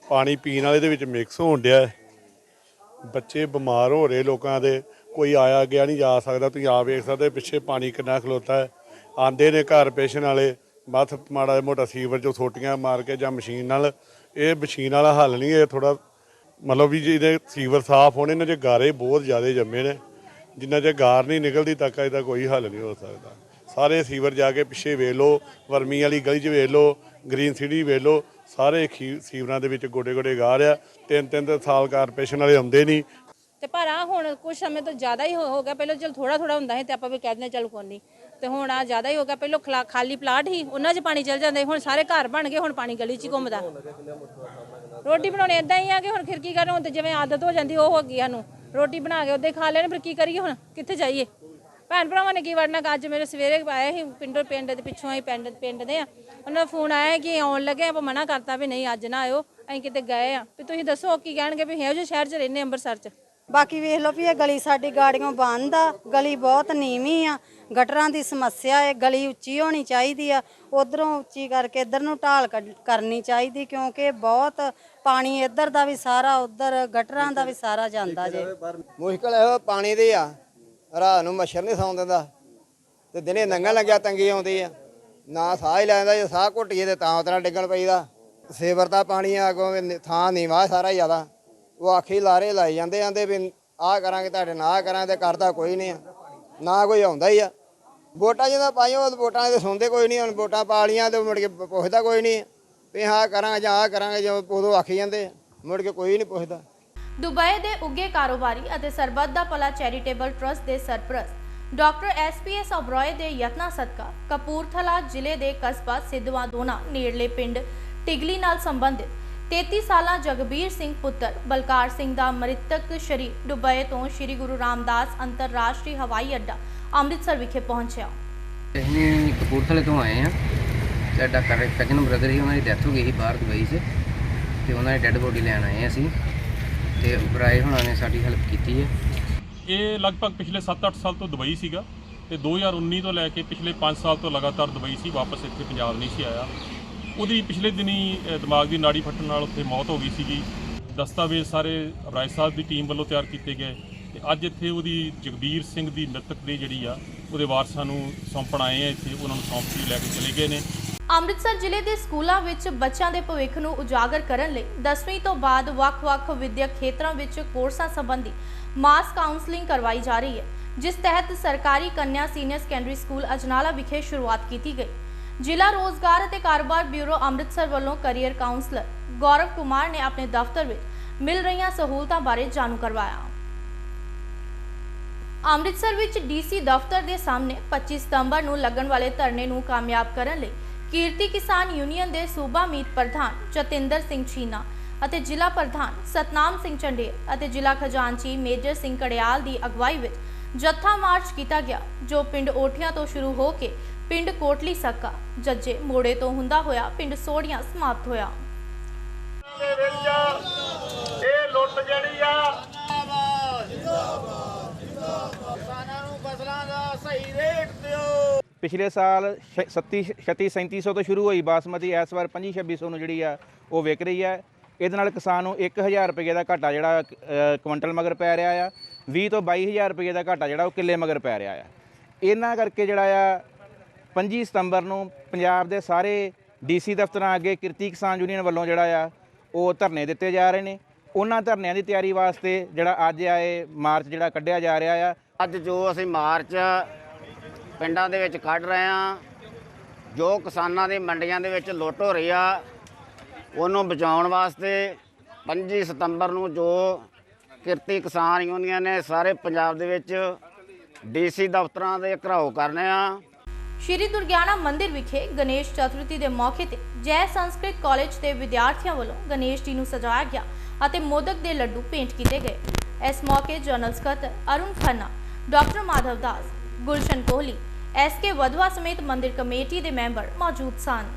ਪਾਣੀ ਪੀਣ ਵਾਲੇ ਦੇ ਵਿੱਚ ਮਿਕਸ ਹੋਣ ਡਿਆ ਹੈ। ਬੱਚੇ ਬਿਮਾਰ ਹੋ ਰਹੇ ਲੋਕਾਂ ਦੇ, ਕੋਈ ਆਇਆ ਗਿਆ ਨਹੀਂ ਜਾ ਸਕਦਾ, ਤੁਸੀਂ ਆਪ ਵੇਖ ਸਕਦੇ ਪਿੱਛੇ ਪਾਣੀ ਕਿੰਨਾ ਖਲੋਤਾ ਹੈ। ਆਂਦੇ ਨੇ ਘਰ ਪੇਸ਼ਣ ਵਾਲੇ, ਬਸ ਮਾੜਾ ਮੋਟਾ ਸੀਵਰ ਚੋਂ ਸੋਟੀਆਂ ਮਾਰ ਕੇ ਜਾਂ ਮਸ਼ੀਨ ਨਾਲ। ਇਹ ਮਸ਼ੀਨ ਵਾਲਾ ਹੱਲ ਨਹੀਂ, ਇਹ ਥੋੜਾ ਮਤਲਬ ਵੀ ਜਿਹਦੇ ਸੀਵਰ ਸਾਫ਼ ਹੋਣੇ ਨੇ, ਜੇ ਗਾਰੇ ਬਹੁਤ ਜ਼ਿਆਦਾ ਜੰਮੇ ਨੇ, ਜਿੰਨਾ ਜੇ ਗਾਰ ਨਹੀਂ ਨਿਕਲਦੀ ਤੱਕ ਇਹਦਾ ਕੋਈ ਹੱਲ ਨਹੀਂ ਹੋ ਸਕਦਾ। ਸਾਰੇ ਸੀਵਰ ਜਾ ਕੇ ਪਿੱਛੇ ਵੇਖ ਲਓ, ਵਰਮੀ ਵਾਲੀ ਗਲੀ 'ਚ ਵੇਖ ਲਓ, ਗ੍ਰੀਨ ਸਿਟੀ ਵੇਖ ਲਓ ਸਾਰੇ ਖੀ- ਸੀਵਰਾਂ ਦੇ ਵਿੱਚ ਗੋਡੇ ਗੋਡੇ ਗਾਰ ਆ ਤਿੰਨ ਤਿੰਨ ਸਾਲ ਕਾਰਪੋਰੇਸ਼ਨ ਵਾਲੇ ਆਉਂਦੇ ਨਹੀਂ ਤੇ ਪਰ ਆ ਹੁਣ ਕੁਝ ਸਮੇਂ ਤੋਂ ਜ਼ਿਆਦਾ ਹੀ ਹੋ ਗਿਆ, ਪਹਿਲਾਂ ਚਲ ਥੋੜਾ ਥੋੜਾ ਹੁੰਦਾ ਸੀ ਤੇ ਆਪਾਂ ਵੀ ਕਹਿ ਦਿੰਦੇ ਚੱਲ ਕੋਈ ਨਹੀਂ ਤੇ ਹੁਣ ਆ ਜ਼ਿਆਦਾ ਹੀ ਹੋ ਗਿਆ, ਪਹਿਲਾਂ ਖਾਲੀ ਪਲਾਟ ਹੀ ਉਹਨਾਂ 'ਚ ਪਾਣੀ ਚਲ ਜਾਂਦਾ ਹੁਣ ਸਾਰੇ ਘਰ ਬਣ ਗਏ, ਹੁਣ ਪਾਣੀ ਗਲੀ 'ਚ ਹੀ ਘੁੰਮਦਾ। ਰੋਟੀ ਬਣਾਉਣੀ ਇਦਾਂ ਹੀ ਆ ਕਿ ਹੁਣ ਫਿਰ ਕਰਨ, ਹੁਣ ਤੇ ਜਿਵੇਂ ਆਦਤ ਹੋ ਜਾਂਦੀ, ਉਹ ਹੋ ਗਈ ਸਾਨੂੰ। ਰੋਟੀ ਬਣਾ ਕੇ ਉਹਦੇ ਖਾ ਲੈਣ, ਫਿਰ ਕੀ ਕਰੀਏ ਹੁਣ? ਕਿੱਥੇ ਜਾਈਏ? ਭੈਣ ਭਰਾਵਾਂ ਨੇ ਕੀ ਵੜਨਾ ਅੱਜ ਮੇਰੇ ਸਵੇਰੇ ਆਏ ਸੀ ਪਿੰਡੋਂ ਪਿੰਡ ਦੇ ਪਿੱਛੋਂ ਹੀ ਪਿੰਡ ਪਿੰਡ ਦੇ ਆ। ਉਹਨਾਂ ਦਾ ਫੋਨ ਆਇਆ ਕਿ ਆਉਣ ਲੱਗੇ ਆਪਾਂ ਮਨਾ ਕਰਤਾ ਵੀ ਨਹੀਂ ਅੱਜ ਨਾ ਆਇਓ ਅਸੀਂ ਕਿਤੇ ਗਏ ਆ। ਵੀ ਤੁਸੀਂ ਦੱਸੋ ਕੀ ਕਹਿਣਗੇ ਵੀ ਇਹੋ ਜਿਹੇ ਸ਼ਹਿਰ 'ਚ ਰਹਿੰਦੇ ਅੰਮ੍ਰਿਤਸਰ 'ਚ? ਬਾਕੀ ਵੇਖ ਲਓ ਵੀ ਇਹ ਗਲੀ ਸਾਡੀ ਗਾੜੀਆਂ ਬੰਦ ਆ ਗਲੀ ਬਹੁਤ ਨੀਵੀਂ ਆ ਗਟਰਾਂ ਦੀ ਸਮੱਸਿਆ ਹੈ ਗਲੀ ਉੱਚੀ ਹੋਣੀ ਚਾਹੀਦੀ ਆ ਉਧਰੋਂ ਉੱਚੀ ਕਰਕੇ ਇੱਧਰ ਨੂੰ ਢਾਲ ਕੱਢ- ਕਰਨੀ ਚਾਹੀਦੀ ਕਿਉਂਕਿ ਬਹੁਤ ਪਾਣੀ ਇੱਧਰ ਦਾ ਵੀ ਸਾਰਾ ਉਧਰ ਗਟਰਾਂ ਦਾ ਵੀ ਸਾਰਾ ਜਾਂਦਾ ਜੇ। ਮੁਸ਼ਕਲ ਇਹੋ ਪਾਣੀ ਦੀ ਆ। ਰਾਤ ਨੂੰ ਮੱਛਰ ਨਹੀਂ ਸੌਣ ਦਿੰਦਾ। ਤੇ ਦਿਨੇ ਨੰਗਾ ਲੱਗਿਆ, ਤੰਗੀ ਆਉਂਦੀ ਆ। ਨਾ ਸਾਹ ਹੀ ਲੈਂਦਾ, ਜੇ ਸਾਹ ਘੁੱਟੀਏ ਤੇ ਤਾਂ ਉਤਰਾ ਡਿੱਗਣ ਪਈਦਾ। ਸੇਵਰ ਦਾ ਪਾਣੀ ਆ, ਅੱਗੋਂ ਥਾਂ ਨੀਵਾ ਸਾਰਾ ਜ਼ਿਆਦਾ। ਉਹ ਆਖੀ ਲਾਰੇ ਲਾਈ ਜਾਂਦੇ, ਆਂਦੇ ਵੀ ਆਹ ਕਰਾਂਗੇ, ਤੁਹਾਡੇ ਨਾਲ ਆਹ ਕਰਾਂਗੇ, ਤੇ ਕਰਦਾ ਕੋਈ ਨਹੀਂ ਆ। ਨਾ ਕੋਈ ਆਉਂਦਾ ਹੀ ਆ। ਵੋਟਾਂ ਜਦੋਂ ਪਾਈਆਂ, ਉਹ ਵੋਟਾਂ ਦੇ ਸੁਣਦੇ ਕੋਈ ਨਹੀਂ, ਹੁਣ ਵੋਟਾਂ ਪਾ ਲੀਆਂ ਤੇ ਮੁੜ ਕੇ ਪੁੱਛਦਾ ਕੋਈ ਨਹੀਂ। ਵੀ ਹਾਂ ਕਰਾਂਗੇ ਜਾਂ ਆਹ ਕਰਾਂਗੇ, ਜਦੋਂ ਉਦੋਂ ਆਖੀ ਜਾਂਦੇ ਆ। ਮੁੜ ਕੇ ਕੋਈ ਨਹੀਂ ਪੁੱਛਦਾ। ਦੁਬਈ ਦੇ ਉੱਗੇ ਕਾਰੋਬਾਰੀ ਅਤੇ ਸਰਬੱਤ ਦਾ ਭਲਾ ਚੈਰੀਟੇਬਲ ਟਰਸਟ ਦੇ ਸਰਪ੍ਰਸਤ ਡਾਕਟਰ ਐਸਪੀਐਸ ਅਬਰੋਏ ਦੇ ਯਤਨਾਂ ਸਦਕਾ ਕਪੂਰਥਲਾ ਜ਼ਿਲ੍ਹੇ ਦੇ ਕਸਬਾ ਸਿੱਧਵਾਂ ਦੋਨਾ ਨੇੜਲੇ ਪਿੰਡ ਟਿਗਲੀ ਨਾਲ ਸੰਬੰਧਿਤ 33 ਸਾਲਾਂ ਜਗਬੀਰ ਸਿੰਘ ਪੁੱਤਰ ਬਲਕਾਰ ਸਿੰਘ ਦਾ ਮ੍ਰਿਤਕ ਸ਼ਰੀਰ ਦੁਬਈ ਤੋਂ ਸ੍ਰੀ ਗੁਰੂ ਰਾਮਦਾਸ ਅੰਤਰਰਾਸ਼ਟਰੀ ਹਵਾਈ ਅੱਡਾ ਅੰਮ੍ਰਿਤਸਰ ਵਿਖੇ ਪਹੁੰਚਿਆ। ਅਸੀਂ ਕਪੂਰਥਲੇ ਤੋਂ ਆਏ ਆ ਸਾਡਾ ਕਜ਼ਨ ਬ੍ਰਦਰ ਹੀ ਉਹਨਾਂ ਦੀ ਡੈਥ ਹੋ ਗਈ ਸੀ, ਬਾਹਰ ਦੁਬਈ 'ਚ। ਤੇ ਉਹਨਾਂ ਦੀ ਡੈੱਡ ਬੋਡੀ ਲੈਣ ਆਏ ਅਸੀਂ। ਤੇ ਉਬਰਾਏ ਹੁਣਾਂ ਨੇ ਸਾਡੀ ਹੈਲਪ ਕੀਤੀ ਹੈ। ਇਹ ਲਗਭਗ ਪਿਛਲੇ 7-8 ਸਾਲ ਤੋਂ ਦੁਬਈ ਸੀਗਾ ਤੇ 2019 ਤੋਂ ਲੈ ਕੇ ਪਿਛਲੇ 5 ਸਾਲ ਤੋਂ ਲਗਾਤਾਰ ਦੁਬਈ ਸੀ, ਵਾਪਸ ਇੱਥੇ ਪੰਜਾਬ ਨਹੀਂ ਸੀ ਆਇਆ। ਉਹਦੀ ਪਿਛਲੇ ਦਿਨੀ ਦਿਮਾਗ ਦੀ ਨਾੜੀ ਫਟਣ ਨਾਲ ਉੱਥੇ ਮੌਤ ਹੋ ਗਈ ਸੀਗੀ। ਦਸਤਾਵੇਜ਼ ਸਾਰੇ ਰਾਏ ਸਾਹਿਬ ਦੀ ਟੀਮ ਵੱਲੋਂ ਤਿਆਰ ਕੀਤੇ ਗਏ ਤੇ ਅੱਜ ਇੱਥੇ ਉਹਦੀ ਜਗਬੀਰ ਸਿੰਘ ਦੀ ਮ੍ਰਿਤਕ ਦੀ ਜਿਹੜੀ ਆ, ਉਹਦੇ ਵਾਰਸਾਂ ਨੂੰ ਸੌਂਪਣ ਆਏ ਆ ਇੱਥੇ, ਉਹਨਾਂ ਨੂੰ ਸੌਂਪ ਕੇ ਲੈ ਕੇ ਚਲੇ ਗਏ ਨੇ। ਅੰਮ੍ਰਿਤਸਰ ਜ਼ਿਲ੍ਹੇ ਦੇ ਸਕੂਲਾਂ ਵਿੱਚ ਬੱਚਿਆਂ ਦੇ ਭਵਿੱਖ ਨੂੰ ਉਜਾਗਰ ਕਰਨ ਲਈ 10ਵੀਂ ਤੋਂ ਬਾਅਦ ਵੱਖ-ਵੱਖ ਵਿਦਿਅਕ ਖੇਤਰਾਂ ਵਿੱਚ ਕੋਰਸਾਂ ਸੰਬੰਧੀ ਮਾਸ ਕਾਉਂਸਲਿੰਗ ਕਰਵਾਈ ਜਾ ਰਹੀ ਹੈ, ਜਿਸ ਤਹਿਤ ਸਰਕਾਰੀ ਕੰਨਿਆ ਸੀਨੀਅਰ ਸੈਕੰਡਰੀ ਸਕੂਲ ਅਜਨਾਲਾ ਵਿਖੇ ਸ਼ੁਰੂਆਤ ਕੀਤੀ ਗਈ। ਜ਼ਿਲ੍ਹਾ ਰੋਜ਼ਗਾਰ ਅਤੇ ਕਾਰੋਬਾਰ ਬਿਊਰੋ ਅੰਮ੍ਰਿਤਸਰ ਵੱਲੋਂ ਕੈਰੀਅਰ ਕਾਉਂਸਲਰ ਗੌਰਵ ਕੁਮਾਰ ਨੇ ਆਪਣੇ ਦਫ਼ਤਰ ਵਿੱਚ ਮਿਲ ਰਹੀਆਂ ਸਹੂਲਤਾਂ ਬਾਰੇ ਜਾਣੂ ਕਰਵਾਇਆ। ਅੰਮ੍ਰਿਤਸਰ ਵਿੱਚ ਡੀਸੀ ਦਫ਼ਤਰ ਦੇ ਸਾਹਮਣੇ 25 ਸਤੰਬਰ ਨੂੰ ਲੱਗਣ ਵਾਲੇ ਧਰਨੇ ਨੂੰ ਕਾਮਯਾਬ ਕਰਨ ਲਈ ਕੀਰਤੀ ਕਿਸਾਨ ਯੂਨੀਅਨ ਦੇ ਸੂਬਾ ਮੀਤ ਪ੍ਰਧਾਨ ਜਤਿੰਦਰ ਸਿੰਘ ਚੀਨਾ ਅਤੇ ਜ਼ਿਲ੍ਹਾ ਪ੍ਰਧਾਨ ਸਤਨਾਮ ਸਿੰਘ ਚੰਡੇਰ ਅਤੇ ਜ਼ਿਲ੍ਹਾ ਖਜ਼ਾਨਚੀ ਮੇਜਰ ਸਿੰਘ ਕੜਿਆਲ ਦੀ ਅਗਵਾਈ ਵਿੱਚ ਜੱਥਾ ਮਾਰਚ ਕੀਤਾ ਗਿਆ ਜੋ ਪਿੰਡ ਓਠੀਆਂ ਤੋਂ ਸ਼ੁਰੂ ਹੋ ਕੇ ਪਿੰਡ ਕੋਟਲੀ ਸਕਾ ਜੱਜੇ ਮੋੜੇ ਤੋਂ ਹੁੰਦਾ ਹੋਇਆ ਪਿੰਡ ਸੋੜੀਆਂ ਸਮਾਪਤ ਹੋਇਆ। ਦੇ ਵਿੱਚ ਇਹ ਲੁੱਟ ਜਿਹੜੀ ਆ ਕਿਸਾਨਾਂ ਨੂੰ ਫਸਲਾਂ ਦਾ ਸਹੀ ਰੇਟ ਦਿਓ ਪਿਛਲੇ ਸਾਲ 37 36 3700 ਤੋਂ ਸ਼ੁਰੂ ਹੋਈ ਬਾਸਮਤੀ, ਇਸ ਵਾਰ 25 2600 ਨੂੰ ਜਿਹੜੀ ਆ, ਉਹ ਵਿਕ ਰਹੀ ਆ। ਇਹਦੇ ਨਾਲ ਕਿਸਾਨ ਨੂੰ 1000 ਰੁਪਏ ਦਾ ਘਾਟਾ ਜਿਹੜਾ ਕੁਇੰਟਲ ਮਗਰ ਪੈ ਰਿਹਾ ਆ। 20 ਤੋਂ 22000 ਰੁਪਏ ਦਾ ਘਾਟਾ ਜਿਹੜਾ, ਉਹ ਕਿੱਲੇ ਮਗਰ ਪੈ ਰਿਹਾ ਆ। ਇਹਨਾਂ ਕਰਕੇ ਜਿਹੜਾ ਆ 25 ਸਤੰਬਰ ਨੂੰ ਪੰਜਾਬ ਦੇ ਸਾਰੇ ਡੀਸੀ ਦਫ਼ਤਰਾਂ ਅੱਗੇ ਕਿਰਤੀ ਕਿਸਾਨ ਯੂਨੀਅਨ ਵੱਲੋਂ ਜਿਹੜਾ ਆ, ਉਹ ਧਰਨੇ ਦਿੱਤੇ ਜਾ ਰਹੇ ਨੇ। ਉਹਨਾਂ ਧਰਨਿਆਂ ਦੀ ਤਿਆਰੀ ਵਾਸਤੇ ਜਿਹੜਾ ਅੱਜ ਆਏ ਮਾਰਚ ਜਿਹੜਾ ਕੱਢਿਆ ਜਾ ਰਿਹਾ ਆ। ਅੱਜ ਜੋ ਅਸੀਂ ਮਾਰਚ ਪਿੰਡਾਂ ਦੇ ਵਿੱਚ ਕੱਢ ਰਹੇ ਹਾਂ। ਜੋ ਕਿਸਾਨਾਂ ਦੀ ਮੰਡੀਆਂ ਦੇ ਵਿੱਚ ਲੁੱਟ ਹੋ ਰਹੀ ਆ, ਉਹਨੂੰ ਬਚਾਉਣ ਵਾਸਤੇ 25 ਸਤੰਬਰ ਨੂੰ ਜੋ ਕਿਰਤੀ ਕਿਸਾਨ ਯੂਨੀਅਨ ਨੇ ਸਾਰੇ ਪੰਜਾਬ ਦੇ ਵਿੱਚ ਡੀਸੀ ਦਫ਼ਤਰਾਂ ਦੇ ਘਰਾਓ ਕਰਨੇ ਆ। ਸ਼੍ਰੀ ਦੁਰਗਿਆਣਾ ਮੰਦਿਰ ਵਿਖੇ ਗਣੇਸ਼ ਚਤੁਰਥੀ ਦੇ ਮੌਕੇ ਤੇ ਜੈ ਸੰਸਕ੍ਰਿਤ ਕਾਲਜ ਦੇ ਵਿਦਿਆਰਥੀਆਂ ਵੱਲੋਂ ਗਣੇਸ਼ ਜੀ ਨੂੰ ਸਜਾਇਆ ਗਿਆ ਅਤੇ ਮੋਦਕ ਦੇ ਲੱਡੂ ਭੇਂਟ ਕੀਤੇ ਗਏ। ਇਸ ਮੌਕੇ ਜਨਰਲ ਸਕੱਤਰ Arun Khanna, doctor Madhav Das, Gulshan Kohli S K Wadhwa समेत मंदिर कमेटी के मैंबर मौजूद सन।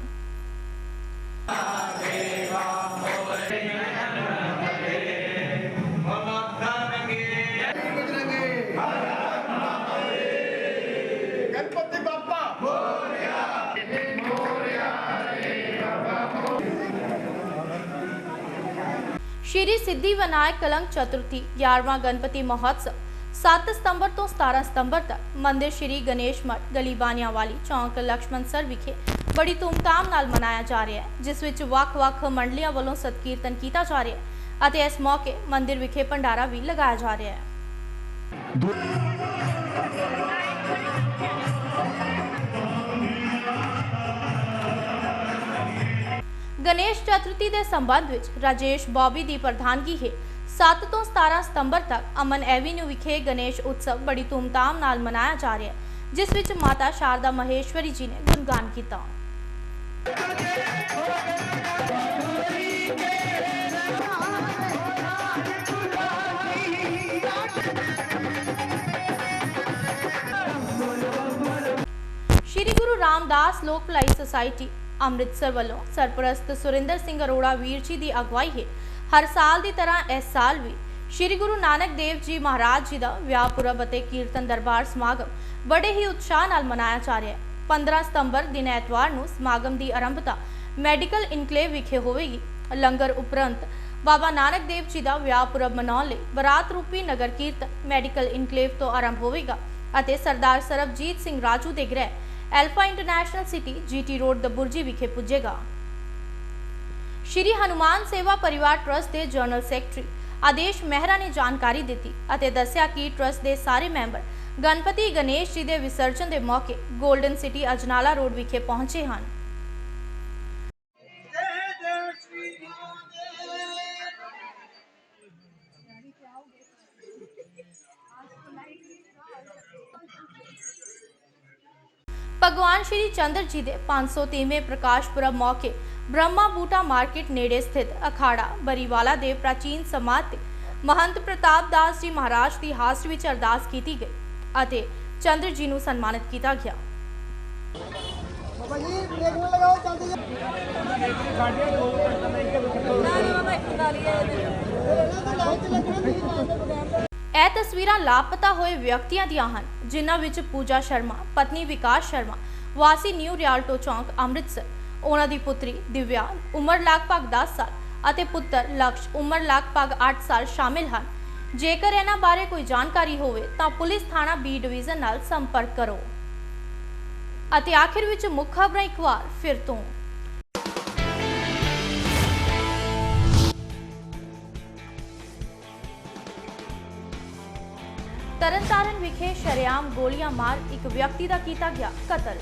श्री सिद्धि विनायक कलंक चतुर्थी ग्यारहवा गणपति महोत्सव। 7 ਸਤੰਬਰ ਤੋਂ 17 ਸਤੰਬਰ ਤੱਕ ਮੰਦਿਰ ਸ਼੍ਰੀ ਗਣੇਸ਼ ਮਠ ਗਲੀ ਬਾਨੀਆਂ ਵਾਲੀ ਚੌਂਕ ਲక్ష్ਮਣ ਸਰ ਵਿਖੇ ਬੜੀ ਧੂਮਧਾਮ ਨਾਲ ਮਨਾਇਆ ਜਾ ਰਿਹਾ ਹੈ, ਜਿਸ ਵਿੱਚ ਵੱਖ-ਵੱਖ ਮੰਡਲੀਆਂ ਵੱਲੋਂ ਸਤਕੀਰਤਨ ਕੀਤਾ ਜਾ ਰਿਹਾ ਹੈ ਅਤੇ ਇਸ ਮੌਕੇ ਮੰਦਿਰ ਵਿਖੇ ਭੰਡਾਰਾ ਵੀ ਲਗਾਇਆ ਜਾ ਰਿਹਾ ਹੈ। ਗਣੇਸ਼ ਚਤੁਰਥੀ ਦੇ ਸੰਬੰਧ ਵਿੱਚ ਰਾਜੇਸ਼ ਬੌਬੀ ਦੀ ਪ੍ਰਧਾਨਗੀ ਹੇਠ 7 ਤੋਂ 17 ਸਤੰਬਰ ਤੱਕ ਅਮਨ ਐਵੀਨਿਊ ਵਿਖੇ ਗਣੇਸ਼ ਉਤਸਵ ਬੜੀ ਧੂਮਧਾਮ ਨਾਲ ਮਨਾਇਆ ਜਾ ਰਿਹਾ ਹੈ, ਜਿਸ ਵਿੱਚ ਮਾਤਾ ਸ਼ਾਰਦਾ ਮਹੇਸ਼ਵਰੀ ਜੀ ਨੇ ਗੁਣਗਾਨ ਕੀਤਾ। ਸ਼੍ਰੀ ਗੁਰੂ ਰਾਮਦਾਸ ਲੋਕ ਭਲਾਈ ਸੁਸਾਇਟੀ ਅੰਮ੍ਰਿਤਸਰ ਵੱਲੋਂ ਸਰਪ੍ਰਸਤ ਸੁਰਿੰਦਰ ਸਿੰਘ ਅਰੋੜਾ ਵੀਰ ਜੀ ਦੀ ਅਗਵਾਈ ਹੈ ਹਰ ਸਾਲ ਦੀ ਤਰ੍ਹਾਂ ਇਸ ਸਾਲ ਵੀ ਸ਼੍ਰੀ ਗੁਰੂ ਨਾਨਕ ਦੇਵ ਜੀ ਮਹਾਰਾਜ ਜੀ ਦਾ ਵਿਆਹ ਪੁਰਬ ਅਤੇ ਕੀਰਤਨ ਦਰਬਾਰ ਸਮਾਗਮ ਬੜੇ ਹੀ ਉਤਸ਼ਾਹ ਨਾਲ ਮਨਾਇਆ ਜਾ ਰਿਹਾ ਹੈ। 15 ਸਤੰਬਰ ਦਿਨ ਐਤਵਾਰ ਨੂੰ ਸਮਾਗਮ ਦੀ ਆਰੰਭਤਾ ਮੈਡੀਕਲ ਇਨਕਲੇਵ ਵਿਖੇ ਹੋਵੇਗੀ। ਲੰਗਰ ਉਪਰੰਤ ਬਾਬਾ ਨਾਨਕ ਦੇਵ ਜੀ ਦਾ ਵਿਆਹ ਪੁਰਬ ਮਨਾਉਣ ਲਈ ਬਰਾਤ ਰੂਪੀ ਨਗਰ ਕੀਰਤਨ ਮੈਡੀਕਲ ਇਨਕਲੇਵ ਤੋਂ ਆਰੰਭ ਹੋਵੇਗਾ ਅਤੇ ਸਰਦਾਰ ਸਰਬਜੀਤ ਸਿੰਘ ਰਾਜੂ ਦੇ ਗ੍ਰਹਿ alpha international city GT road Dabburji ਵਿਖੇ ਪੁੱਜੇਗਾ। ਸ਼੍ਰੀ ਹਨੂਮਾਨ ਸੇਵਾ ਪਰਿਵਾਰ ਟਰਸਟ ਦੇ ਜਨਰਲ ਸੈਕਟਰੀ ਆਦੇਸ਼ ਮਹਿਰਾ ਨੇ ਜਾਣਕਾਰੀ ਦਿੱਤੀ ਅਤੇ ਦੱਸਿਆ ਕਿ ਟਰਸਟ ਦੇ ਸਾਰੇ ਮੈਂਬਰ ਗਣਪਤੀ ਗਣੇਸ਼ ਜੀ ਦੇ ਵਿਸਰਜਨ ਦੇ ਮੌਕੇ 골ਡਨ ਸਿਟੀ ਅਜਨਾਲਾ ਰੋਡ ਵਿਖੇ ਪਹੁੰਚੇ ਹਨ। ਭਗਵਾਨ ਸ਼੍ਰੀ ਚੰਦਰ ਜੀ ਦੇ 503ਵੇਂ ਪ੍ਰਕਾਸ਼ ਪੁਰਬ ਮੌਕੇ ਬ੍ਰਹਮਾ ਬੂਟਾ ਮਾਰਕੀਟ ਨੇੜੇ ਸਥਿਤ ਅਖਾੜਾ ਬਰੀਵਾਲਾ ਦੇ ਪ੍ਰਾਚੀਨ ਸਮਾਧ ਤੇ ਮਹੰਤ ਪ੍ਰਤਾਪ ਦਾਸ ਜੀ ਮਹਾਰਾਜ ਦੀ ਹਾਜ਼ਰੀ ਵਿੱਚ ਅਰਦਾਸ ਕੀਤੀ ਗਈ ਅਤੇ ਚੰਦਰ ਜੀ ਨੂੰ ਸਨਮਾਨਿਤ ਕੀਤਾ ਗਿਆ। ਬਾਬਾ ਜੀ ਬ੍ਰੇਕ ਨਾ ਲਗਾਓ ਜਲਦੀ ਇਹ ਤਸਵੀਰਾਂ ਲਾਪਤਾ ਹੋਏ ਵਿਅਕਤੀਆਂ ਦੀਆਂ ਹਨ ਜਿਨ੍ਹਾਂ ਵਿੱਚ ਪੂਜਾ ਸ਼ਰਮਾ ਪਤਨੀ ਵਿਕਾਸ ਸ਼ਰਮਾ ਵਾਸੀ ਨਿਊ ਰਿਆਲਟੋ ਚੌਂਕ ਅੰਮ੍ਰਿਤਸਰ ਉਹਨਾਂ ਦੀ ਪੁੱਤਰੀ ਦਿਵਿਆ ਉਮਰ ਲਗਭਗ 10 ਸਾਲ ਅਤੇ ਪੁੱਤਰ ਲਕਸ਼ ਉਮਰ ਲਗਭਗ 8 ਸਾਲ ਸ਼ਾਮਿਲ ਹਨ। ਜੇਕਰ ਇਹਨਾਂ ਬਾਰੇ ਕੋਈ ਜਾਣਕਾਰੀ ਹੋਵੇ ਤਾਂ ਪੁਲਿਸ ਥਾਣਾ ਬੀ ਡਿਵੀਜ਼ਨ ਨਾਲ ਸੰਪਰਕ ਕਰੋ। ਅਤੇ ਆਖਿਰ ਵਿੱਚ ਮੁੱਖ ਖਬਰਾਂ ਇੱਕ ਵਾਰ ਫਿਰ ਤੋਂ। ਤਰਨਤਾਰਨ ਵਿਖੇ ਸ਼ਰੇਆਮ ਗੋਲੀਆਂ ਮਾਰ ਇੱਕ ਵਿਅਕਤੀ ਦਾ ਕੀਤਾ ਗਿਆ ਕਤਲ।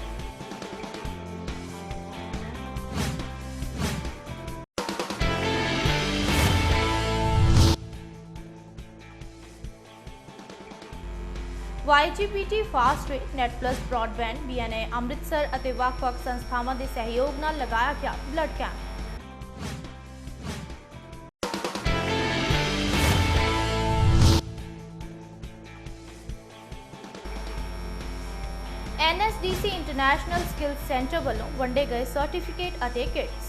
YGPT Fastway net plus broadband BNA Amritsar ਅਤੇ ਵੱਖ-ਵੱਖ ਸੰਸਥਾਵਾਂ ਦੇ ਸਹਿਯੋਗ ਨਾਲ ਲਗਾਇਆ ਗਿਆ blood camp. NSDC international skill centre ਵੱਲੋਂ ਵੰਡੇ ਗਏ ਸਰਟੀਫਿਕੇਟ ਅਤੇ ਕਿਟਸ